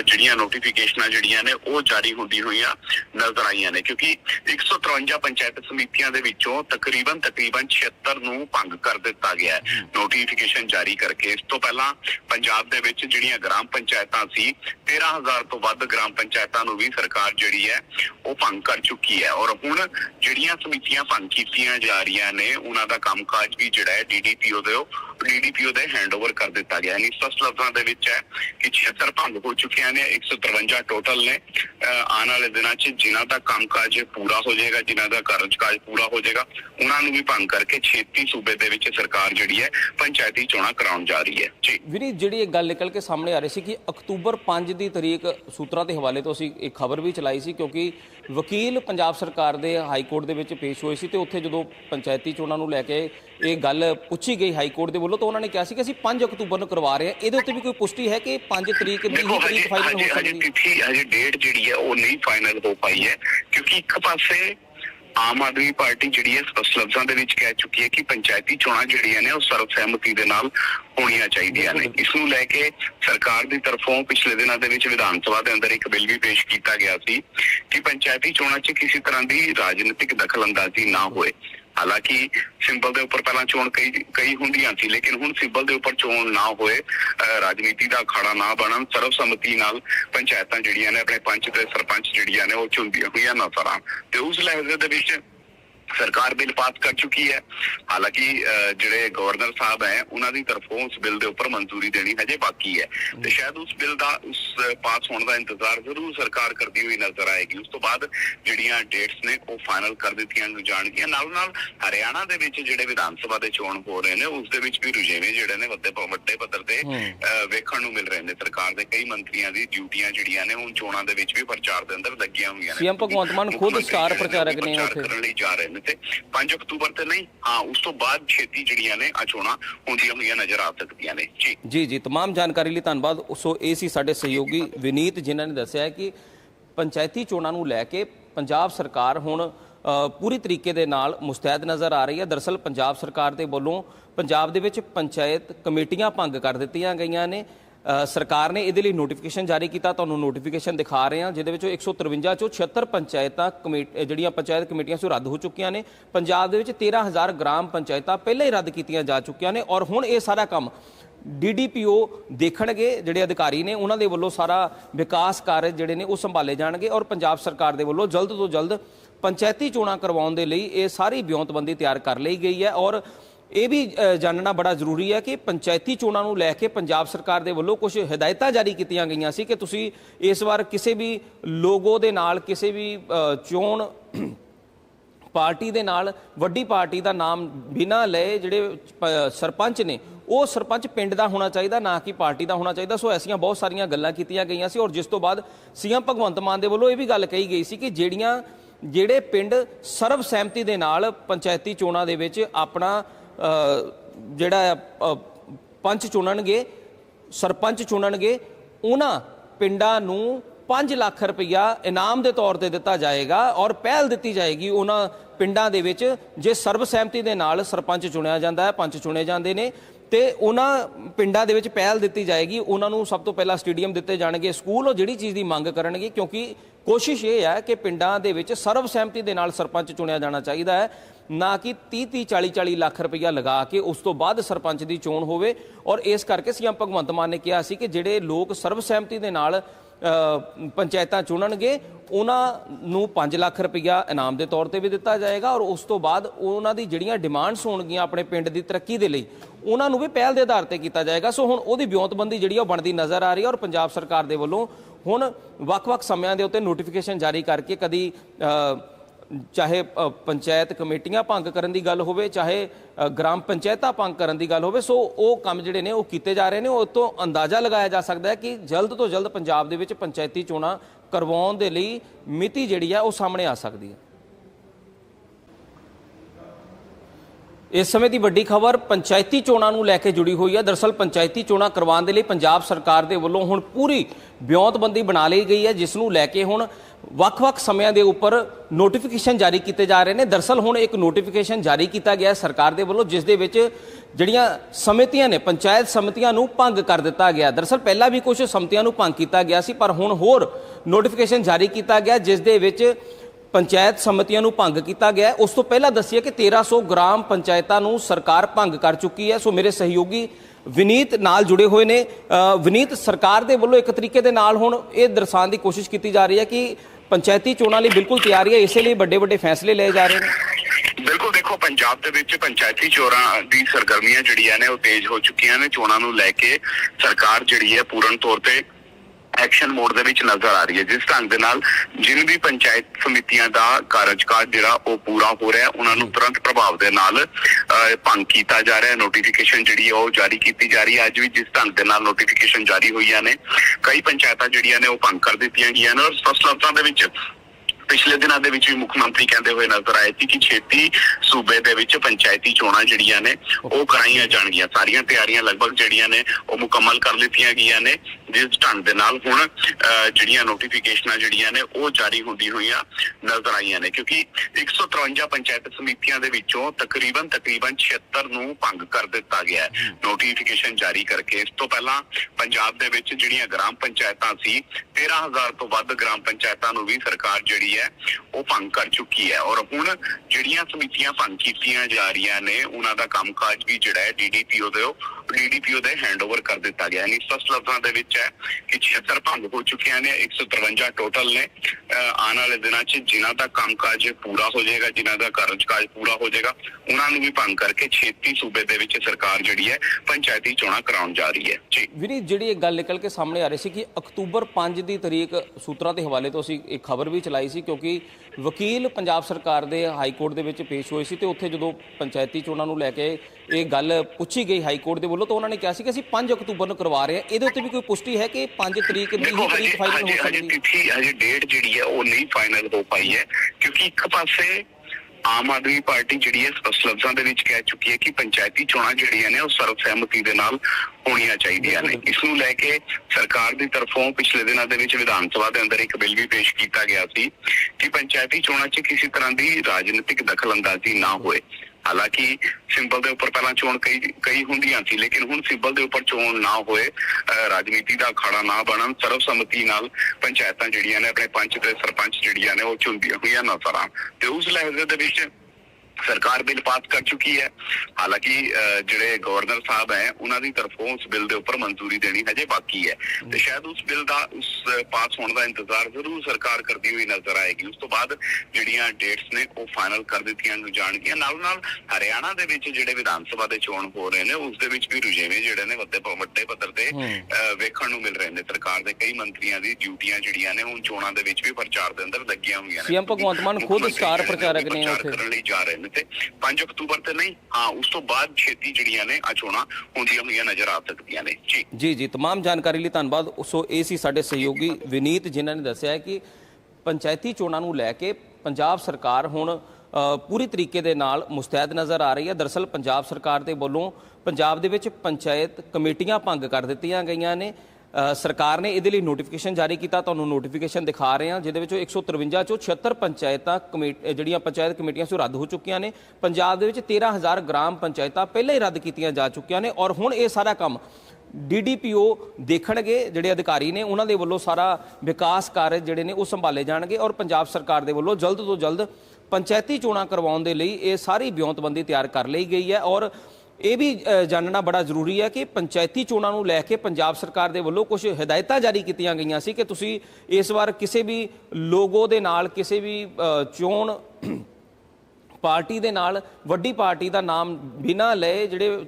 Speaker 2: ਜਿਹੜੀਆਂ ਨੋਟੀਫਿਕੇਸ਼ਨਾਂ ਜਿਹੜੀਆਂ ਨੇ ਉਹ ਜਾਰੀ ਹੁੰਦੀ ਹੋਈਆਂ ਨਜ਼ਰ ਆਈਆਂ ਨੇ। ਕਿਉਂਕਿ 153 ਪੰਚਾਇਤ ਸਮਿਤੀਆਂ ਦੇ ਵਿੱਚੋਂ ਤਕਰੀਬਨ ਤਕਰੀਬਨ 76 ਨੂੰ ਭੰਗ ਕਰ ਦਿੱਤਾ ਗਿਆ ਹੈ। ਨੋਟੀਫਿਕੇਸ਼ਨ ਜਾਰੀ ਕਰਕੇ। ਇਸ ਤੋਂ ਪਹਿਲਾਂ ਪੰਜਾਬ ਦੇ ਵਿੱਚ ਜਿਹੜੀਆਂ ਗ੍ਰਾਮ ਪੰਚਾਇਤਾਂ ਸੀ 13000 ਤੋਂ ਵੱਧ ਗ੍ਰਾਮ ਪੰਚਾਇਤਾਂ ਨੂੰ ਵੀ ਸਰਕਾਰ ਜਿਹੜੀ ਹੈ ਉਹ ਭੰਗ ਕਰ ਚੁੱਕੀ ਹੈ। ਔਰ ਹੁਣ ਜਿਹੜੀਆਂ ਸਮਿਤੀਆਂ ਭੰਗ ਕੀਤੀਆਂ ਜਾ ਰਹੀਆਂ ਨੇ ਉਹਨਾਂ ਦਾ ਕੰਮਕਾਜ ਵੀ ਜਿਹੜਾ ਹੈ ਡੀਡੀਪੀਓ ਦੇ ਡੀਡੀਪੀਓ ਦੇ ਹੈਂਡਓਵਰ ਕਰ ਦਿੱਤਾ ਗਿਆ ਹੈ। ਸਪਸ਼ਟ ਲਫ਼ਜ਼ਾਂ ਦੇ ਵਿੱਚ ਹੈ ਕਿ 76 ਭੰਗ ਹੋ ਚੁੱਕੀਆਂ ਨੇ 153 ਟੋਟਲ ਨੇ। ਆਉਣ ਵਾਲੇ ਦਿਨਾਂ 'ਚ ਜਿਨ੍ਹਾਂ ਦਾ ਕੰਮਕਾਜ ਪੂਰਾ ਹੋ ਜਾਏਗਾ, ਜਿਨ੍ਹਾਂ ਦਾ ਕਾਰਜਕਾਜ ਪੂਰਾ ਹੋ ਜਾਏਗਾ, ਉਹਨਾਂ ਨੂੰ ਵੀ ਭੰਗ ਕਰਕੇ ਛੇਤੀ ਸੂਬੇ ਦੇ ਵਿੱਚ ਸਰਕਾਰ ਜਿਹੜੀ ਹੈ ਪੰਚਾਇਤੀ ਚੋਣਾਂ ਕਰਾਉਣ ਜਾ ਰਹੀ ਹੈ। ਜੀ।
Speaker 1: ਵੀਰੇ, ਜਿਹੜੀ ਇਹ ਗੱਲ ਨਿਕਲ ਕੇ ਸਾਹਮਣੇ ਆ ਰਹੀ ਸੀ ਕਿ ਅਕਤੂਬਰ 5 ਦੀ ਤਰੀਕ ਸੂਤਰਾਂ ਦੇ ਹਵਾਲੇ ਤੋਂ ਅਸੀਂ ਇੱਕ ਖਬਰ ਵੀ ਚਲਾਈ ਸੀ, ਕਿਉਂਕਿ ਵਕੀਲ ਪੰਜਾਬ ਸਰਕਾਰ ਦੇ ਹਾਈ ਕੋਰਟ ਦੇ ਵਿੱਚ ਪੇਸ਼ ਹੋਏ ਸੀ ਤੇ ਉੱਥੇ ਜਦੋਂ ਪੰਚਾਇਤੀ ਚੋਣਾਂ ਨੂੰ ਲੈ ਕੇ ਇਹ ਗੱਲ ਪੁੱਛੀ ਗਈ ਹਾਈ ਕੋਰਟ ਦੇ ਵੱਲੋਂ ਤਾਂ ਉਹਨਾਂ ਨੇ ਕਿਹਾ ਸੀ ਕਿ ਅਸੀਂ 5 ਅਕਤੂਬਰ ਨੂੰ ਕਰਵਾ ਰਹੇ ਹਾਂ। ਇਹਦੇ ਉੱਤੇ ਵੀ ਕੋਈ ਪੁਸ਼ਟੀ ਹੈ ਕਿ 5 ਤਰੀਕ ਦੀ ਹੀ ਤਰੀਕ ਫਾਈਨਲ ਹੋ ਸਕਦੀ ਹੈ?
Speaker 2: ਤਿਥੀ ਹਜੇ ਡੇਟ ਜਿਹੜੀ ਹੈ ਉਹ ਨਹੀਂ ਫਾਈਨਲ ਹੋ ਪਾਈ ਹੈ ਕਿਉਂਕਿ ਇੱਕ ਪਾਸੇ ਆਮ ਆਦਮੀ ਪਾਰਟੀ ਜਿਹੜੀ ਹੈ ਸਪਸ਼ਟ ਲਫ਼ਜ਼ਾਂ ਦੇ ਵਿੱਚ ਕਹਿ ਚੁੱਕੀ ਹੈ ਕਿ ਪੰਚਾਇਤੀ ਚੋਣਾਂ ਜਿਹੜੀਆਂ ਨੇ ਉਹ ਸਰਵਸਹਿਮਤੀ ਦੇ ਨਾਲ ਹੋਣੀਆਂ ਚਾਹੀਦੀਆਂ ਨੇ। ਇਸ ਨੂੰ ਲੈ ਕੇ ਸਰਕਾਰ ਦੀ ਤਰਫੋਂ ਪਿਛਲੇ ਦਿਨਾਂ ਦੇ ਵਿੱਚ ਵਿਧਾਨ ਸਭਾ ਦੇ ਅੰਦਰ ਇੱਕ ਬਿੱਲ ਵੀ ਪੇਸ਼ ਕੀਤਾ ਗਿਆ ਸੀ ਕਿ ਪੰਚਾਇਤੀ ਚੋਣਾਂ 'ਚ ਕਿਸੇ ਤਰ੍ਹਾਂ ਦੀ ਰਾਜਨੀਤਿਕ ਦਖਲਅੰਦਾਜ਼ੀ ਨਾ ਹੋਏ। ਹਾਲਾਂਕਿ ਸਿੰਬਲ ਦੇ ਉੱਪਰ ਪਹਿਲਾਂ ਚੋਣ ਕਈ ਕਈ ਹੁੰਦੀਆਂ ਸੀ, ਲੇਕਿਨ ਹੁਣ ਸਿੰਬਲ ਦੇ ਉੱਪਰ ਚੋਣ ਨਾ ਹੋਏ, ਅਹ ਰਾਜਨੀਤੀ ਦਾ ਅਖਾੜਾ ਨਾ ਬਣਨ, ਸਰਬਸੰਮਤੀ ਨਾਲ ਪੰਚਾਇਤਾਂ ਜਿਹੜੀਆਂ ਨੇ, ਆਪਣੇ ਪੰਚ ਤੇ ਸਰਪੰਚ ਜਿਹੜੀਆਂ ਨੇ, ਉਹ ਚੁਣਦੀਆਂ ਹੋਈਆਂ ਨਜ਼ਰ ਆਉਣ। ਤੇ ਉਸ ਲਹਿਜ਼ੇ ਦੇ ਵਿੱਚ ਸਰਕਾਰ ਬਿੱਲ ਪਾਸ ਕਰ ਚੁੱਕੀ ਹੈ। ਹਾਲਾਂਕਿ ਜਿਹੜੇ ਗਵਰਨਰ ਸਾਹਿਬ ਹੈ ਉਹਨਾਂ ਦੀ ਤਰਫੋਂ ਉਸ ਬਿੱਲ ਦੇ ਉੱਪਰ ਮਨਜ਼ੂਰੀ ਦੇਣੀ ਹਜੇ ਬਾਕੀ ਹੈ। ਤੇ ਸ਼ਾਇਦ ਉਸ ਬਿੱਲ ਦਾ ਉਸ ਪਾਸ ਹੋਣ ਦਾ ਇੰਤਜ਼ਾਰ ਜ਼ਰੂਰ ਸਰਕਾਰ ਕਰਦੀ ਹੋਈ ਨਜ਼ਰ ਆਏਗੀ। ਉਸ ਤੋਂ ਬਾਅਦ ਜਿਹੜੀਆਂ ਡੇਟਸ ਨੇ ਉਹ ਫਾਈਨਲ ਕਰ ਦਿੱਤੀਆਂ ਜਾਣਗੀਆਂ। ਨਾਲ ਨਾਲ ਹਰਿਆਣਾ ਦੇ ਵਿੱਚ ਜਿਹੜੇ ਵਿਧਾਨ ਸਭਾ ਦੇ ਚੋਣ ਹੋ ਰਹੇ ਨੇ ਉਸ ਦੇ ਵਿੱਚ ਵੀ ਰੁਝੇਵੇਂ ਜਿਹੜੇ ਨੇ ਵੱਡੇ ਵੱਡੇ ਪੱਧਰ ਤੇ ਵੇਖਣ ਨੂੰ ਮਿਲ ਰਹੇ ਨੇ। ਸਰਕਾਰ ਦੇ ਕਈ ਮੰਤਰੀਆਂ ਦੀ ਡਿਊਟੀਆਂ ਜਿਹੜੀਆਂ ਨੇ ਹੁਣ ਚੋਣਾਂ ਦੇ ਵਿੱਚ ਵੀ ਪ੍ਰਚਾਰ ਦੇ ਅੰਦਰ ਲੱਗੀਆਂ ਹੋਈਆਂ ਨੇ।
Speaker 1: CM ਭਗਵੰਤ ਮਾਨ ਖੁਦ ਸਟਾਰ ਪ੍ਰਚਾਰਕ
Speaker 2: ਉਹ
Speaker 1: ਨੇ ਉੱਥੇ।
Speaker 2: ਕਰਨ ਲਈ ਜਾ ਰਹੇ ਨੇ। ਤੇ 5 ਅਕਤੂਬਰ ਤੇ ਨਹੀਂ ਹਾਂ ਉਸ ਤੋਂ ਬਾਅਦ ਛੇਤੀ ਜਿਹੜੀਆਂ ਨੇ ਆ ਚੋਣਾਂ ਹੁੰਦੀਆਂ ਹੋਈਆਂ ਨਜ਼ਰ ਆ ਸਕਦੀਆਂ ਨੇ ਜੀ
Speaker 1: ਜੀ ਜੀ तमाम ਜਾਣਕਾਰੀ ਲਈ ਧੰਨਵਾਦ ਸੋ ਇਹ ਸੀ ਸਾਡੇ ਸਹਿਯੋਗੀ ਵਿਨੀਤ ਜਿਨ੍ਹਾਂ ਨੇ ਦੱਸਿਆ ਹੈ ਕਿ ਪੰਚਾਇਤੀ ਚੋਣਾਂ ਨੂੰ ਲੈ ਕੇ ਪੰਜਾਬ ਸਰਕਾਰ ਹੁਣ ਅ, ਪੂਰੀ ਤਰੀਕੇ ਦੇ ਨਾਲ ਮੁਸਤੈਦ ਨਜ਼ਰ ਆ ਰਹੀ ਹੈ ਦਰਸਲ ਪੰਜਾਬ ਸਰਕਾਰ ਦੇ ਵੱਲੋਂ ਪੰਜਾਬ ਦੇ ਵਿੱਚ ਪੰਚਾਇਤ ਕਮੇਟੀਆਂ ਭੰਗ ਕਰ ਦਿੱਤੀਆਂ ਗਈਆਂ ਨੇ ਅ, ਸਰਕਾਰ ਨੇ ਇਹਦੇ ਲਈ ਨੋਟੀਫਿਕੇਸ਼ਨ ਜਾਰੀ ਕੀਤਾ, ਤੁਹਾਨੂੰ ਨੋਟੀਫਿਕੇਸ਼ਨ ਦਿਖਾ ਰਹੇ ਹਾਂ, ਜਿਹਦੇ ਵਿੱਚੋਂ 153 ਚੋਂ 76 ਪੰਚਾਇਤਾਂ ਕਮੇਟ ਜਿਹੜੀਆਂ ਪੰਚਾਇਤ ਕਮੇਟੀਆਂ ਸੋ ਰੱਦ ਹੋ ਚੁੱਕੀਆਂ ਨੇ। ਪੰਜਾਬ ਦੇ ਵਿੱਚ 13000 ਗ੍ਰਾਮ ਪੰਚਾਇਤਾਂ ਪਹਿਲਾਂ ਹੀ ਰੱਦ ਕੀਤੀਆਂ ਜਾ ਚੁੱਕੀਆਂ ਨੇ ਔਰ ਹੁਣ ਇਹ ਸਾਰਾ ਕੰਮ ਡੀਡੀਪੀਓ ਦੇਖਣਗੇ, ਜਿਹੜੇ ਅਧਿਕਾਰੀ ਨੇ, ਉਹਨਾਂ ਦੇ ਵੱਲੋਂ ਸਾਰਾ ਵਿਕਾਸ ਕਾਰਜ ਜਿਹੜੇ ਨੇ ਉਹ ਸੰਭਾਲੇ ਜਾਣਗੇ ਔਰ ਪੰਜਾਬ ਸਰਕਾਰ ਦੇ ਵੱਲੋਂ ਜਲਦ ਤੋਂ ਜਲਦ ਪੰਚਾਇਤੀ ਚੋਣਾਂ ਕਰਵਾਉਣ ਦੇ ਲਈ ਇਹ ਸਾਰੀ ਵਿਉਂਤਬੰਦੀ ਤਿਆਰ ਕਰ ਲਈ ਗਈ ਹੈ ਔਰ ਇਹ ਵੀ ਜਾਣਨਾ ਬੜਾ ਜ਼ਰੂਰੀ ਹੈ ਕਿ ਪੰਚਾਇਤੀ ਚੋਣਾਂ ਨੂੰ ਲੈ ਕੇ ਪੰਜਾਬ ਸਰਕਾਰ ਦੇ ਵੱਲੋਂ ਕੁਝ ਹਦਾਇਤਾਂ ਜਾਰੀ ਕੀਤੀਆਂ ਗਈਆਂ ਸੀ ਕਿ ਤੁਸੀਂ ਇਸ ਵਾਰ ਕਿਸੇ ਵੀ ਲੋਗੋ ਦੇ ਨਾਲ, ਕਿਸੇ ਵੀ ਚੋਣ ਪਾਰਟੀ ਦੇ ਨਾਲ, ਵੱਡੀ ਪਾਰਟੀ ਦਾ ਨਾਮ ਬਿਨਾਂ ਲਏ ਜਿਹੜੇ ਸਰਪੰਚ ਨੇ, ਉਹ ਸਰਪੰਚ ਪਿੰਡ ਦਾ ਹੋਣਾ ਚਾਹੀਦਾ, ਨਾ ਕਿ ਪਾਰਟੀ ਦਾ ਹੋਣਾ ਚਾਹੀਦਾ। ਸੋ ਐਸੀਆਂ ਬਹੁਤ ਸਾਰੀਆਂ ਗੱਲਾਂ ਕੀਤੀਆਂ ਗਈਆਂ ਸੀ ਔਰ ਜਿਸ ਤੋਂ ਬਾਅਦ ਸੀਐਮ ਭਗਵੰਤ ਮਾਨ ਦੇ ਵੱਲੋਂ ਇਹ ਵੀ ਗੱਲ ਕਹੀ ਗਈ ਸੀ ਕਿ ਜਿਹੜੀਆਂ, ਜਿਹੜੇ ਪਿੰਡ ਸਰਬ ਸਹਿਮਤੀ ਦੇ ਨਾਲ ਪੰਚਾਇਤੀ ਚੋਣਾਂ ਦੇ ਵਿੱਚ ਆਪਣਾ ਜਿਹੜਾ ਪੰਚ ਚੁਣਨਗੇ, ਸਰਪੰਚ ਚੁਣਨਗੇ, ਉਹਨਾਂ ਪਿੰਡਾਂ ਨੂੰ 5 ਲੱਖ ਰੁਪਇਆ ਇਨਾਮ ਦੇ ਤੌਰ ਤੇ ਦਿੱਤਾ ਜਾਏਗਾ ਔਰ ਪਹਿਲ ਦਿੱਤੀ ਜਾਏਗੀ ਉਹਨਾਂ ਪਿੰਡਾਂ ਦੇ ਵਿੱਚ, ਜੇ ਸਰਬ ਸਹਿਮਤੀ ਦੇ ਨਾਲ ਸਰਪੰਚ ਚੁਣਿਆ ਜਾਂਦਾ ਹੈ, ਪੰਚ ਚੁਣੇ ਜਾਂਦੇ ਨੇ, ਤੇ ਉਹਨਾਂ ਪਿੰਡਾਂ ਦੇ ਵਿੱਚ ਪਹਿਲ ਦਿੱਤੀ ਜਾਏਗੀ, ਉਹਨਾਂ ਨੂੰ ਸਭ ਤੋਂ ਪਹਿਲਾਂ ਸਟੇਡੀਅਮ ਦਿੱਤੇ ਜਾਣਗੇ, ਸਕੂਲ ਉਹ ਜਿਹੜੀ ਚੀਜ਼ ਦੀ ਮੰਗ ਕਰਨਗੇ, ਕਿਉਂਕਿ ਕੋਸ਼ਿਸ਼ ਇਹ ਹੈ ਕਿ ਪਿੰਡਾਂ ਦੇ ਵਿੱਚ ਸਰਬਸਹਿਮਤੀ ਦੇ ਨਾਲ ਸਰਪੰਚ ਚੁਣਿਆ ਜਾਣਾ ਚਾਹੀਦਾ ਹੈ, ਨਾ ਕਿ 30 30 40 40 ਲੱਖ ਰੁਪਈਆ ਲਗਾ ਕੇ ਉਸ ਤੋਂ ਬਾਅਦ ਸਰਪੰਚ ਦੀ ਚੋਣ ਹੋਵੇ। ਔਰ ਇਸ ਕਰਕੇ ਸੀਐਮ ਭਗਵੰਤ ਮਾਨ ਨੇ ਕਿਹਾ ਸੀ ਕਿ ਜਿਹੜੇ ਲੋਕ ਸਰਬਸਹਿਮਤੀ ਦੇ ਨਾਲ ਪੰਚਾਇਤਾਂ ਚੁਣਨਗੇ, ਉਹਨਾਂ ਨੂੰ 5 ਲੱਖ ਰੁਪਈਆ ਇਨਾਮ ਦੇ ਤੌਰ ਤੇ ਵੀ ਦਿੱਤਾ ਜਾਏਗਾ ਔਰ ਉਸ ਤੋਂ ਬਾਅਦ ਉਹਨਾਂ ਦੀ ਜਿਹੜੀਆਂ ਡਿਮਾਂਡਸ ਹੋਣਗੀਆਂ ਆਪਣੇ ਪਿੰਡ ਦੀ ਤਰੱਕੀ ਦੇ ਲਈ, ਉਹਨਾਂ ਨੂੰ ਵੀ ਪਹਿਲ ਦੇ ਆਧਾਰ ਤੇ ਕੀਤਾ ਜਾਏਗਾ। ਸੋ ਹੁਣ ਉਹਦੀ ਵਿਉਂਤਬੰਦੀ ਜਿਹੜੀ ਉਹ ਬਣਦੀ ਨਜ਼ਰ ਆ ਰਹੀ ਹੈ ਔਰ ਪੰਜਾਬ ਸਰਕਾਰ ਦੇ ਵੱਲੋਂ ਹੁਣ ਵੱਖ-ਵੱਖ ਸਮਿਆਂ ਦੇ ਉੱਤੇ ਨੋਟੀਫਿਕੇਸ਼ਨ ਜਾਰੀ ਕਰਕੇ ਕਦੀ ਚਾਹੇ ਪੰਚਾਇਤ ਕਮੇਟੀਆਂ ਭੰਗ ਕਰਨ ਦੀ ਗੱਲ ਹੋਵੇ, ਚਾਹੇ ਗ੍ਰਾਮ ਪੰਚਾਇਤਾਂ ਭੰਗ ਕਰਨ ਦੀ ਗੱਲ ਹੋਵੇ, ਸੋ ਉਹ ਕੰਮ ਜਿਹੜੇ ਨੇ ਉਹ ਕੀਤੇ ਜਾ ਰਹੇ ਨੇ, ਉਹ ਤੋਂ ਅੰਦਾਜ਼ਾ ਲਗਾਇਆ ਜਾ ਸਕਦਾ ਹੈ ਕਿ ਜਲਦ ਤੋਂ ਜਲਦ ਪੰਜਾਬ ਦੇ ਵਿੱਚ ਪੰਚਾਇਤੀ ਚੋਣਾਂ ਕਰਵਾਉਣ ਦੇ ਲਈ ਮਿਤੀ ਜਿਹੜੀ ਹੈ ਉਹ ਸਾਹਮਣੇ ਆ ਸਕਦੀ ਹੈ। ਇਸ ਸਮੇਂ ਦੀ ਵੱਡੀ ਖਬਰ ਪੰਚਾਇਤੀ ਚੋਣਾਂ ਨੂੰ ਲੈ ਕੇ ਜੁੜੀ ਹੋਈ ਹੈ। ਦਰਸਲ ਪੰਚਾਇਤੀ ਚੋਣਾਂ ਕਰਵਾਉਣ ਦੇ ਲਈ ਪੰਜਾਬ ਸਰਕਾਰ ਦੇ ਵੱਲੋਂ ਹੁਣ ਪੂਰੀ ਬਿਉਂਤਬੰਦੀ ਬਣਾ ਲਈ ਗਈ ਹੈ, ਜਿਸ ਨੂੰ ਲੈ ਕੇ ਹੁਣ ਵੱਖ-ਵੱਖ ਸਮਿਆਂ ਦੇ ਉੱਪਰ ਨੋਟੀਫਿਕੇਸ਼ਨ ਜਾਰੀ ਕੀਤੇ ਜਾ ਰਹੇ ਨੇ। ਦਰਸਲ ਹੁਣ ਇੱਕ ਨੋਟੀਫਿਕੇਸ਼ਨ ਜਾਰੀ ਕੀਤਾ ਗਿਆ ਹੈ ਸਰਕਾਰ ਦੇ ਵੱਲੋਂ, ਜਿਸ ਦੇ ਵਿੱਚ ਜਿਹੜੀਆਂ ਸਮਿਤੀਆਂ ਨੇ, ਪੰਚਾਇਤ ਸਮਿਤੀਆਂ ਨੂੰ ਭੰਗ ਕਰ ਦਿੱਤਾ ਗਿਆ। ਦਰਸਲ ਪਹਿਲਾਂ ਵੀ ਕੁਝ ਸਮਿਤੀਆਂ ਨੂੰ ਭੰਗ ਕੀਤਾ ਗਿਆ ਸੀ, ਪਰ ਹੁਣ ਹੋਰ ਨੋਟੀਫਿਕੇਸ਼ਨ ਜਾਰੀ ਕੀਤਾ ਗਿਆ, ਜਿਸ ਦੇ ਵਿੱਚ ਪੰਚਾਇਤ ਸਮਿਤੀਆਂ ਨੂੰ ਭੰਗ ਕੀਤਾ ਗਿਆ ਉਸ ਤੋਂ ਪਹਿਲਾਂ ਦੱਸਿਆ ਕਿ 1300 ਗ੍ਰਾਮ ਪੰਚਾਇਤਾਂ ਨੂੰ ਸਰਕਾਰ ਭੰਗ ਕਰ ਚੁੱਕੀ ਹੈ। ਸੋ ਮੇਰੇ ਸਹਿਯੋਗੀ ਵਿਨੀਤ ਨਾਲ ਜੁੜੇ ਹੋਏ ਨੇ। ਵਿਨੀਤ, ਸਰਕਾਰ ਦੇ ਵੱਲੋਂ ਇੱਕ ਤਰੀਕੇ ਦੇ ਨਾਲ ਹੁਣ ਇਹ ਦਰਸਾਉਣ ਦੀ ਕੋਸ਼ਿਸ਼ ਕੀਤੀ ਜਾ ਰਹੀ ਹੈ ਕਿ ਪੰਚਾਇਤੀ ਚੋਣਾਂ ਲਈ ਬਿਲਕੁਲ ਤਿਆਰੀ ਹੈ। ਇਸੇ ਲਈ ਵੱਡੇ ਵੱਡੇ ਫੈਸਲੇ ਲਏ ਜਾ ਰਹੇ ਨੇ।
Speaker 2: ਬਿਲਕੁਲ ਦੇਖੋ, ਪੰਜਾਬ ਦੇ ਵਿੱਚ ਪੰਚਾਇਤੀ ਚੋਣਾਂ ਦੀ ਸਰਗਰਮੀਆਂ ਜਿਹੜੀਆਂ ਨੇ, ਉਹ ਤੇਜ਼ ਹੋ ਚੁੱਕੀਆਂ ਨੇ। ਚੋਣਾਂ ਨੂੰ ਲੈ ਕੇ ਸਰਕਾਰ ਜਿਹੜੀ ਹੈ ਪੂਰਨ ਤੌਰ ਤੇ ਐਕਸ਼ਨ ਮੋਡ ਦੇ ਵਿੱਚ ਨਜ਼ਰ ਆ ਰਹੀ ਹੈ। ਜਿਸ ਢੰਗ ਦੇ ਨਾਲ ਜਿਨ ਵੀ ਪੰਚਾਇਤ ਸਮਿਤੀਆਂ ਦਾ ਕਾਰਜਕਾਲ ਜਿਹੜਾ ਉਹ ਪੂਰਾ ਹੋ ਰਿਹਾ ਉਹਨਾਂ ਨੂੰ ਤੁਰੰਤ ਪ੍ਰਭਾਵ ਦੇ ਨਾਲ ਭੰਗ ਕੀਤਾ ਜਾ ਰਿਹਾ ਹੈ। ਨੋਟੀਫਿਕੇਸ਼ਨ ਜਿਹੜੀ ਉਹ ਜਾਰੀ ਕੀਤੀ ਜਾ ਰਹੀ ਹੈ। ਅੱਜ ਵੀ ਜਿਸ ਢੰਗ ਦੇ ਨਾਲ ਨੋਟੀਫਿਕੇਸ਼ਨ ਜਾਰੀ ਹੋਈਆਂ ਨੇ ਕਈ ਪੰਚਾਇਤਾਂ ਜਿਹੜੀਆਂ ਨੇ ਉਹ ਭੰਗ ਕਰ ਦਿੱਤੀਆਂ ਗਈਆਂ ਨੇ। ਔਰ ਸਪਸ਼ਟ ਲਫ਼ਜ਼ਾਂ ਦੇ ਵਿੱਚ ਪਿਛਲੇ ਦਿਨਾਂ ਦੇ ਵਿੱਚ ਵੀ ਮੁੱਖ ਮੰਤਰੀ ਕਹਿੰਦੇ ਹੋਏ ਨਜ਼ਰ ਆਏ ਸੀ ਕਿ ਛੇਤੀ ਸੂਬੇ ਦੇ ਵਿੱਚ ਪੰਚਾਇਤੀ ਚੋਣਾਂ ਜਿਹੜੀਆਂ ਨੇ ਉਹ ਕਰਾਈਆਂ ਜਾਣਗੀਆਂ। ਸਾਰੀਆਂ ਤਿਆਰੀਆਂ ਲਗਭਗ ਜਿਹੜੀਆਂ ਨੇ ਉਹ ਮੁਕੰਮਲ ਕਰ ਲਿੱਤੀਆਂ ਗਈਆਂ ਨੇ। ਜਿਸ ਢੰਗ ਦੇ ਨਾਲ ਹੁਣ ਜਿਹੜੀਆਂ ਨੋਟੀਫਿਕੇਸ਼ਨਾਂ ਜਿਹੜੀਆਂ ਨੇ ਉਹ ਜਾਰੀ ਹੁੰਦੀ ਹੋਈਆਂ ਨਜ਼ਰ ਆਈਆਂ ਨੇ। ਕਿਉਂਕਿ 153 ਪੰਚਾਇਤ ਸਮਿਤੀਆਂ ਦੇ ਵਿੱਚੋਂ ਤਕਰੀਬਨ ਤਕਰੀਬਨ 76 ਨੂੰ ਭੰਗ ਕਰ ਦਿੱਤਾ ਗਿਆ ਹੈ। ਨੋਟੀਫਿਕੇਸ਼ਨ ਜਾਰੀ ਕਰਕੇ। ਇਸ ਤੋਂ ਪਹਿਲਾਂ ਪੰਜਾਬ ਦੇ ਵਿੱਚ ਜਿਹੜੀਆਂ ਗ੍ਰਾਮ ਪੰਚਾਇਤਾਂ ਸੀ 13000 ਤੋਂ ਵੱਧ ਗ੍ਰਾਮ ਪੰਚਾਇਤਾਂ ਨੂੰ ਵੀ ਸਰਕਾਰ ਜਿਹੜੀ ਹੈ ਉਹ ਭੰਗ ਕਰ ਚੁੱਕੀ ਹੈ। ਔਰ ਹੁਣ ਜਿਹੜੀਆਂ ਸਮਿਤੀਆਂ ਭੰਗ ਕੀਤੀਆਂ ਜਾ ਰਹੀਆਂ ਨੇ ਉਹਨਾਂ ਦਾ ਕੰਮਕਾਜ ਵੀ ਜਿਹੜਾ ਹੈ ਡੀਡੀਪੀਓ ਦੇ ਡੀਡੀਪੀਓ ਦੇ ਹੈਂਡਓਵਰ ਕਰ ਦਿੱਤਾ ਗਿਆ ਯਾਨੀ ਸਪਸ਼ਟ ਲਫ਼ਜ਼ਾਂ ਦੇ ਵਿੱਚ ਹੈ ਕਿ 76 ਭੰਗ ਹੋ ਚੁੱਕੀਆਂ ਨੇ 153 ਟੋਟਲ ਨੇ। ਆਉਣ ਵਾਲੇ ਦਿਨਾਂ 'ਚ ਜਿਨ੍ਹਾਂ ਦਾ ਕੰਮਕਾਜ ਪੂਰਾ ਹੋ ਜਾਏਗਾ, ਜਿਨ੍ਹਾਂ ਦਾ ਕਾਰਜਕਾਜ ਪੂਰਾ ਹੋ ਜਾਏਗਾ, ਉਹਨਾਂ ਨੂੰ ਵੀ ਭੰਗ ਕਰਕੇ ਛੇਤੀ ਸੂਬੇ ਦੇ ਵਿੱਚ ਸਰਕਾਰ ਜਿਹੜੀ ਹੈ ਪੰਚਾਇਤੀ ਚੋਣਾਂ ਕਰਾਉਣ ਜਾ ਰਹੀ ਹੈ। ਜੀ।
Speaker 1: ਵੀਰੇ, ਜਿਹੜੀ ਇਹ ਗੱਲ ਨਿਕਲ ਕੇ ਸਾਹਮਣੇ ਆ ਰਹੀ ਸੀ ਕਿ ਅਕਤੂਬਰ 5 ਦੀ ਤਰੀਕ ਸੂਤਰਾਂ ਦੇ ਹਵਾਲੇ ਤੋਂ ਅਸੀਂ ਇੱਕ ਖਬਰ ਵੀ ਚਲਾਈ ਸੀ ਕਿਉਂਕਿ ਵਕੀਲ ਪੰਜਾਬ ਸਰਕਾਰ ਦੇ ਹਾਈ ਕੋਰਟ ਦੇ ਵਿੱਚ ਪੇਸ਼ ਹੋਏ ਸੀ ਤੇ ਉੱਥੇ ਜਦੋਂ ਪੰਚਾਇਤੀ ਚੋਣਾਂ ਨੂੰ ਲੈ ਕੇ ਇਹ ਗੱਲ ਪੁੱਛੀ ਗਈ ਹਾਈ ਕੋਰਟ ਦੇ ਵੱਲੋਂ, ਤਾਂ ਉਹਨਾਂ ਨੇ ਕਿਹਾ ਸੀ ਕਿ ਅਸੀਂ 5 ਅਕਤੂਬਰ ਨੂੰ ਕਰਵਾ ਰਹੇ ਹਾਂ। ਇਹਦੇ ਉੱਤੇ ਵੀ ਕੋਈ ਪੁਸ਼ਟੀ ਹੈ ਕਿ 5 ਤਰੀਕ ਦੀ ਹੀ ਤਰੀਕ ਫਾਈਨਲ ਹੋ ਸਕਦੀ ਹੈ?
Speaker 2: ਤਿਥੀ ਡੇਟ ਜਿਹੜੀ ਹੈ ਉਹ ਨਹੀਂ ਫਾਈਨਲ ਹੋ ਪਾਈ ਹੈ, ਕਿਉਂਕਿ ਇੱਕ ਪਾਸੇ ਆਮ ਆਦਮੀ ਪਾਰਟੀ ਜਿਹੜੀ ਹੈ ਸਪਸ਼ਟ ਲਫ਼ਜ਼ਾਂ ਦੇ ਵਿੱਚ ਕਹਿ ਚੁੱਕੀ ਹੈ ਕਿ ਪੰਚਾਇਤੀ ਚੋਣਾਂ ਜਿਹੜੀਆਂ ਨੇ ਉਹ ਸਰਬਸਹਿਮਤੀ ਦੇ ਨਾਲ ਹੋਣੀਆਂ ਚਾਹੀਦੀਆਂ ਨੇ। ਇਸ ਨੂੰ ਲੈ ਕੇ ਸਰਕਾਰ ਦੀ ਤਰਫੋਂ ਪਿਛਲੇ ਦਿਨਾਂ ਦੇ ਵਿੱਚ ਵਿਧਾਨ ਸਭਾ ਦੇ ਅੰਦਰ ਇੱਕ ਬਿੱਲ ਵੀ ਪੇਸ਼ ਕੀਤਾ ਗਿਆ ਸੀ ਕਿ ਪੰਚਾਇਤੀ ਚੋਣਾਂ 'ਚ ਕਿਸੇ ਤਰ੍ਹਾਂ ਦੀ ਰਾਜਨੀਤਿਕ ਦਖਲਅੰਦਾਜ਼ੀ ਨਾ ਹੋਏ। ਹਾਲਾਂਕਿ ਸਿੰਬਲ ਦੇ ਉੱਪਰ ਪਹਿਲਾਂ ਚੋਣ ਕਈ ਕਈ ਹੁੰਦੀਆਂ ਸੀ, ਲੇਕਿਨ ਹੁਣ ਸਿੰਬਲ ਦੇ ਉੱਪਰ ਚੋਣ ਨਾ ਹੋਏ, ਅਹ ਰਾਜਨੀਤੀ ਦਾ ਅਖਾੜਾ ਨਾ ਬਣਨ, ਸਰਬਸੰਮਤੀ ਨਾਲ ਪੰਚਾਇਤਾਂ ਜਿਹੜੀਆਂ ਨੇ, ਆਪਣੇ ਪੰਚ ਤੇ ਸਰਪੰਚ ਜਿਹੜੀਆਂ ਨੇ, ਉਹ ਚੁਣਦੀਆਂ ਹੋਈਆਂ ਨਜ਼ਰ। ਆਉਣ ਤੇ ਉਸ ਲਹਿਜ਼ੇ ਦੇ ਵਿੱਚ ਸਰਕਾਰ ਬਿੱਲ ਪਾਸ ਕਰ ਚੁੱਕੀ ਹੈ। ਹਾਲਾਂਕਿ ਜਿਹੜੇ ਗਵਰਨਰ ਸਾਹਿਬ ਹੈ ਉਹਨਾਂ ਦੀ ਤਰਫੋਂ ਉਸ ਬਿੱਲ ਦੇ ਉੱਪਰ ਮਨਜ਼ੂਰੀ ਦੇਣੀ ਹਜੇ ਬਾਕੀ ਹੈ। ਤੇ ਸ਼ਾਇਦ ਉਸ ਬਿੱਲ ਦਾ ਉਸ ਪਾਸ ਹੋਣ ਦਾ ਇੰਤਜ਼ਾਰ ਜ਼ਰੂਰ ਸਰਕਾਰ ਕਰਦੀ ਹੋਈ ਨਜ਼ਰ ਆਏਗੀ। ਉਸ ਤੋਂ ਬਾਅਦ ਜਿਹੜੀਆਂ ਡੇਟਸ ਨੇ ਉਹ ਫਾਈਨਲ ਕਰ ਦਿੱਤੀਆਂ ਜਾਣਗੀਆਂ। ਨਾਲ ਨਾਲ ਹਰਿਆਣਾ ਦੇ ਵਿੱਚ ਜਿਹੜੇ ਵਿਧਾਨ ਸਭਾ ਦੇ ਚੋਣ ਹੋ ਰਹੇ ਨੇ ਉਸ ਦੇ ਵਿੱਚ ਵੀ ਰੁਝੇਵੇਂ ਜਿਹੜੇ ਨੇ ਵੱਡੇ ਵੱਡੇ ਪੱਧਰ ਤੇ ਵੇਖਣ ਨੂੰ ਮਿਲ ਰਹੇ ਨੇ। ਸਰਕਾਰ ਦੇ ਕਈ ਮੰਤਰੀਆਂ ਦੀ ਡਿਊਟੀਆਂ ਜਿਹੜੀਆਂ ਨੇ ਹੁਣ ਚੋਣਾਂ ਦੇ ਵਿੱਚ ਵੀ ਪ੍ਰਚਾਰ ਦੇ ਅੰਦਰ ਲੱਗੀਆਂ ਹੋਈਆਂ ਨੇ।
Speaker 1: CM ਭਗਵੰਤ ਮਾਨ ਖੁਦ ਸਟਾਰ ਪ੍ਰਚਾਰਕ ਨੇ ਉੱਥੇ।
Speaker 2: ਕਰਨ ਲਈ ਜਾ ਰਹੇ ਨੇ। ਤੇ 5 ਅਕਤੂਬਰ ਤੇ ਨਹੀਂ ਹਾਂ ਉਸ ਤੋਂ ਬਾਅਦ ਛੇਤੀ ਜਿਹੜੀਆਂ ਨੇ ਆ ਚੋਣਾਂ ਹੁੰਦੀਆਂ ਹੋਈਆਂ ਨਜ਼ਰ ਆ ਸਕਦੀਆਂ ਨੇ ਜੀ
Speaker 1: ਜੀ ਜੀ तमाम ਜਾਣਕਾਰੀ ਲਈ ਧੰਨਵਾਦ ਸੋ ਇਹ ਸੀ ਸਾਡੇ ਸਹਿਯੋਗੀ ਵਿਨੀਤ ਜਿਨ੍ਹਾਂ ਨੇ ਦੱਸਿਆ ਹੈ ਕਿ ਪੰਚਾਇਤੀ ਚੋਣਾਂ ਨੂੰ ਲੈ ਕੇ ਪੰਜਾਬ ਸਰਕਾਰ ਹੁਣ ਅ, ਪੂਰੀ ਤਰੀਕੇ ਦੇ ਨਾਲ ਮੁਸਤੈਦ ਨਜ਼ਰ ਆ ਰਹੀ ਹੈ ਦਰਸਲ ਪੰਜਾਬ ਸਰਕਾਰ ਦੇ ਵੱਲੋਂ ਪੰਜਾਬ ਦੇ ਵਿੱਚ ਪੰਚਾਇਤ ਕਮੇਟੀਆਂ ਭੰਗ ਕਰ ਦਿੱਤੀਆਂ ਗਈਆਂ ਨੇ ਅ, ਸਰਕਾਰ ਨੇ ਇਹਦੇ ਲਈ ਨੋਟੀਫਿਕੇਸ਼ਨ ਜਾਰੀ ਕੀਤਾ, ਤੁਹਾਨੂੰ ਨੋਟੀਫਿਕੇਸ਼ਨ ਦਿਖਾ ਰਹੇ ਹਾਂ, ਜਿਹਦੇ ਵਿੱਚੋਂ 153 ਚੋਂ 76 ਪੰਚਾਇਤਾਂ ਕਮੇਟ ਜਿਹੜੀਆਂ ਪੰਚਾਇਤ ਕਮੇਟੀਆਂ ਸੋ ਰੱਦ ਹੋ ਚੁੱਕੀਆਂ ਨੇ। ਪੰਜਾਬ ਦੇ ਵਿੱਚ 13000 ਗ੍ਰਾਮ ਪੰਚਾਇਤਾਂ ਪਹਿਲਾਂ ਹੀ ਰੱਦ ਕੀਤੀਆਂ ਜਾ ਚੁੱਕੀਆਂ ਨੇ ਔਰ ਹੁਣ ਇਹ ਸਾਰਾ ਕੰਮ ਡੀਡੀਪੀਓ ਦੇਖਣਗੇ, ਜਿਹੜੇ ਅਧਿਕਾਰੀ ਨੇ, ਉਹਨਾਂ ਦੇ ਵੱਲੋਂ ਸਾਰਾ ਵਿਕਾਸ ਕਾਰਜ ਜਿਹੜੇ ਨੇ, ਉਹ ਸੰਭਾਲੇ ਜਾਣਗੇ ਔਰ ਪੰਜਾਬ ਸਰਕਾਰ ਦੇ ਵੱਲੋਂ ਜਲਦ ਤੋਂ ਜਲਦ ਪੰਚਾਇਤੀ ਚੋਣਾਂ ਕਰਵਾਉਣ ਦੇ ਲਈ ਇਹ ਸਾਰੀ ਬਿਉਂਤਬੰਦੀ ਤਿਆਰ ਕਰ ਲਈ ਗਈ ਹੈ ਔਰ ਇਹ ਵੀ ਜਾਣਨਾ ਬੜਾ ਜ਼ਰੂਰੀ ਹੈ ਕਿ ਪੰਚਾਇਤੀ ਚੋਣਾਂ ਨੂੰ ਲੈ ਕੇ ਪੰਜਾਬ ਸਰਕਾਰ ਦੇ ਵੱਲੋਂ ਕੁਝ ਹਦਾਇਤਾਂ ਜਾਰੀ ਕੀਤੀਆਂ ਗਈਆਂ ਸੀ ਕਿ ਤੁਸੀਂ ਇਸ ਵਾਰ ਕਿਸੇ ਵੀ ਲੋਗੋ ਦੇ ਨਾਲ, ਕਿਸੇ ਵੀ ਚੋਣ ਪਾਰਟੀ ਦੇ ਨਾਲ, ਵੱਡੀ ਪਾਰਟੀ ਦਾ ਨਾਮ ਬਿਨਾਂ ਲਏ ਜਿਹੜੇ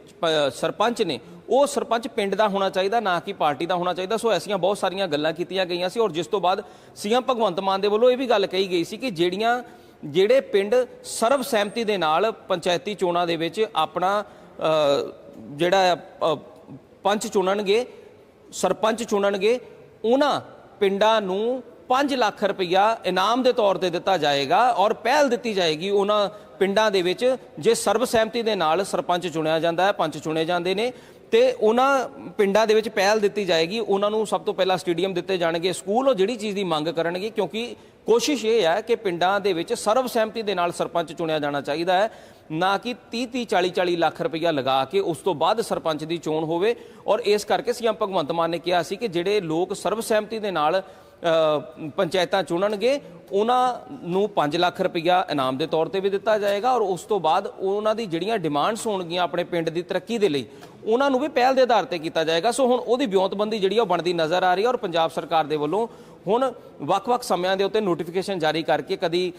Speaker 1: ਸਰਪੰਚ ਨੇ, ਉਹ ਸਰਪੰਚ ਪਿੰਡ ਦਾ ਹੋਣਾ ਚਾਹੀਦਾ, ਨਾ ਕਿ ਪਾਰਟੀ ਦਾ ਹੋਣਾ ਚਾਹੀਦਾ। ਸੋ ਐਸੀਆਂ ਬਹੁਤ ਸਾਰੀਆਂ ਗੱਲਾਂ ਕੀਤੀਆਂ ਗਈਆਂ ਸੀ ਔਰ ਜਿਸ ਤੋਂ ਬਾਅਦ ਸੀਐਮ ਭਗਵੰਤ ਮਾਨ ਦੇ ਵੱਲੋਂ ਇਹ ਵੀ ਗੱਲ ਕਹੀ ਗਈ ਸੀ ਕਿ ਜਿਹੜੀਆਂ, ਜਿਹੜੇ ਪਿੰਡ ਸਰਬ ਸਹਿਮਤੀ ਦੇ ਨਾਲ ਪੰਚਾਇਤੀ ਚੋਣਾਂ ਦੇ ਵਿੱਚ ਆਪਣਾ ਜਿਹੜਾ ਪੰਚ ਚੁਣਨਗੇ, ਸਰਪੰਚ ਚੁਣਨਗੇ, ਉਹਨਾਂ ਪਿੰਡਾਂ ਨੂੰ 5 ਲੱਖ ਰੁਪਇਆ ਇਨਾਮ ਦੇ ਤੌਰ ਤੇ ਦਿੱਤਾ ਜਾਏਗਾ ਔਰ ਪਹਿਲ ਦਿੱਤੀ ਜਾਏਗੀ ਉਹਨਾਂ ਪਿੰਡਾਂ ਦੇ ਵਿੱਚ, ਜੇ ਸਰਬ ਸਹਿਮਤੀ ਦੇ ਨਾਲ ਸਰਪੰਚ ਚੁਣਿਆ ਜਾਂਦਾ ਹੈ, ਪੰਚ ਚੁਣੇ ਜਾਂਦੇ ਨੇ, ਤੇ ਉਹਨਾਂ ਪਿੰਡਾਂ ਦੇ ਵਿੱਚ ਪਹਿਲ ਦਿੱਤੀ ਜਾਏਗੀ, ਉਹਨਾਂ ਨੂੰ ਸਭ ਤੋਂ ਪਹਿਲਾਂ ਸਟੇਡੀਅਮ ਦਿੱਤੇ ਜਾਣਗੇ, ਸਕੂਲ ਉਹ ਜਿਹੜੀ ਚੀਜ਼ ਦੀ ਮੰਗ ਕਰਨਗੇ, ਕਿਉਂਕਿ ਕੋਸ਼ਿਸ਼ ਇਹ ਹੈ ਕਿ ਪਿੰਡਾਂ ਦੇ ਵਿੱਚ ਸਰਬਸਹਿਮਤੀ ਦੇ ਨਾਲ ਸਰਪੰਚ ਚੁਣਿਆ ਜਾਣਾ ਚਾਹੀਦਾ ਹੈ, ਨਾ ਕਿ 30 30 40 40 ਲੱਖ ਰੁਪਇਆ ਲਗਾ ਕੇ ਉਸ ਤੋਂ ਬਾਅਦ ਸਰਪੰਚ ਦੀ ਚੋਣ ਹੋਵੇ। ਔਰ ਇਸ ਕਰਕੇ ਸੀਐਮ ਭਗਵੰਤ ਮਾਨ ਨੇ ਕਿਹਾ ਸੀ ਕਿ ਜਿਹੜੇ ਲੋਕ ਸਰਬਸਹਿਮਤੀ ਦੇ ਨਾਲ ਪੰਚਾਇਤਾਂ ਚੁਣਨਗੇ, ਉਹਨਾਂ ਨੂੰ 5 ਲੱਖ ਰੁਪਇਆ ਇਨਾਮ ਦੇ ਤੌਰ ਤੇ ਵੀ ਦਿੱਤਾ ਜਾਏਗਾ ਔਰ ਉਸ ਤੋਂ ਬਾਅਦ ਉਹਨਾਂ ਦੀ ਜਿਹੜੀਆਂ ਡਿਮਾਂਡਸ ਹੋਣਗੀਆਂ ਆਪਣੇ ਪਿੰਡ ਦੀ ਤਰੱਕੀ ਦੇ ਲਈ, ਉਹਨਾਂ ਨੂੰ ਵੀ ਪਹਿਲ ਦੇ ਆਧਾਰ ਤੇ ਕੀਤਾ ਜਾਏਗਾ। ਸੋ ਹੁਣ ਉਹਦੀ ਵਿਉਂਤਬੰਦੀ ਜਿਹੜੀ ਉਹ ਬਣਦੀ ਨਜ਼ਰ ਆ ਰਹੀ ਹੈ ਔਰ ਪੰਜਾਬ ਸਰਕਾਰ ਦੇ ਵੱਲੋਂ ਹੁਣ ਵੱਖ-ਵੱਖ ਸਮਿਆਂ ਦੇ ਉੱਤੇ ਨੋਟੀਫਿਕੇਸ਼ਨ ਜਾਰੀ ਕਰਕੇ ਕਦੀ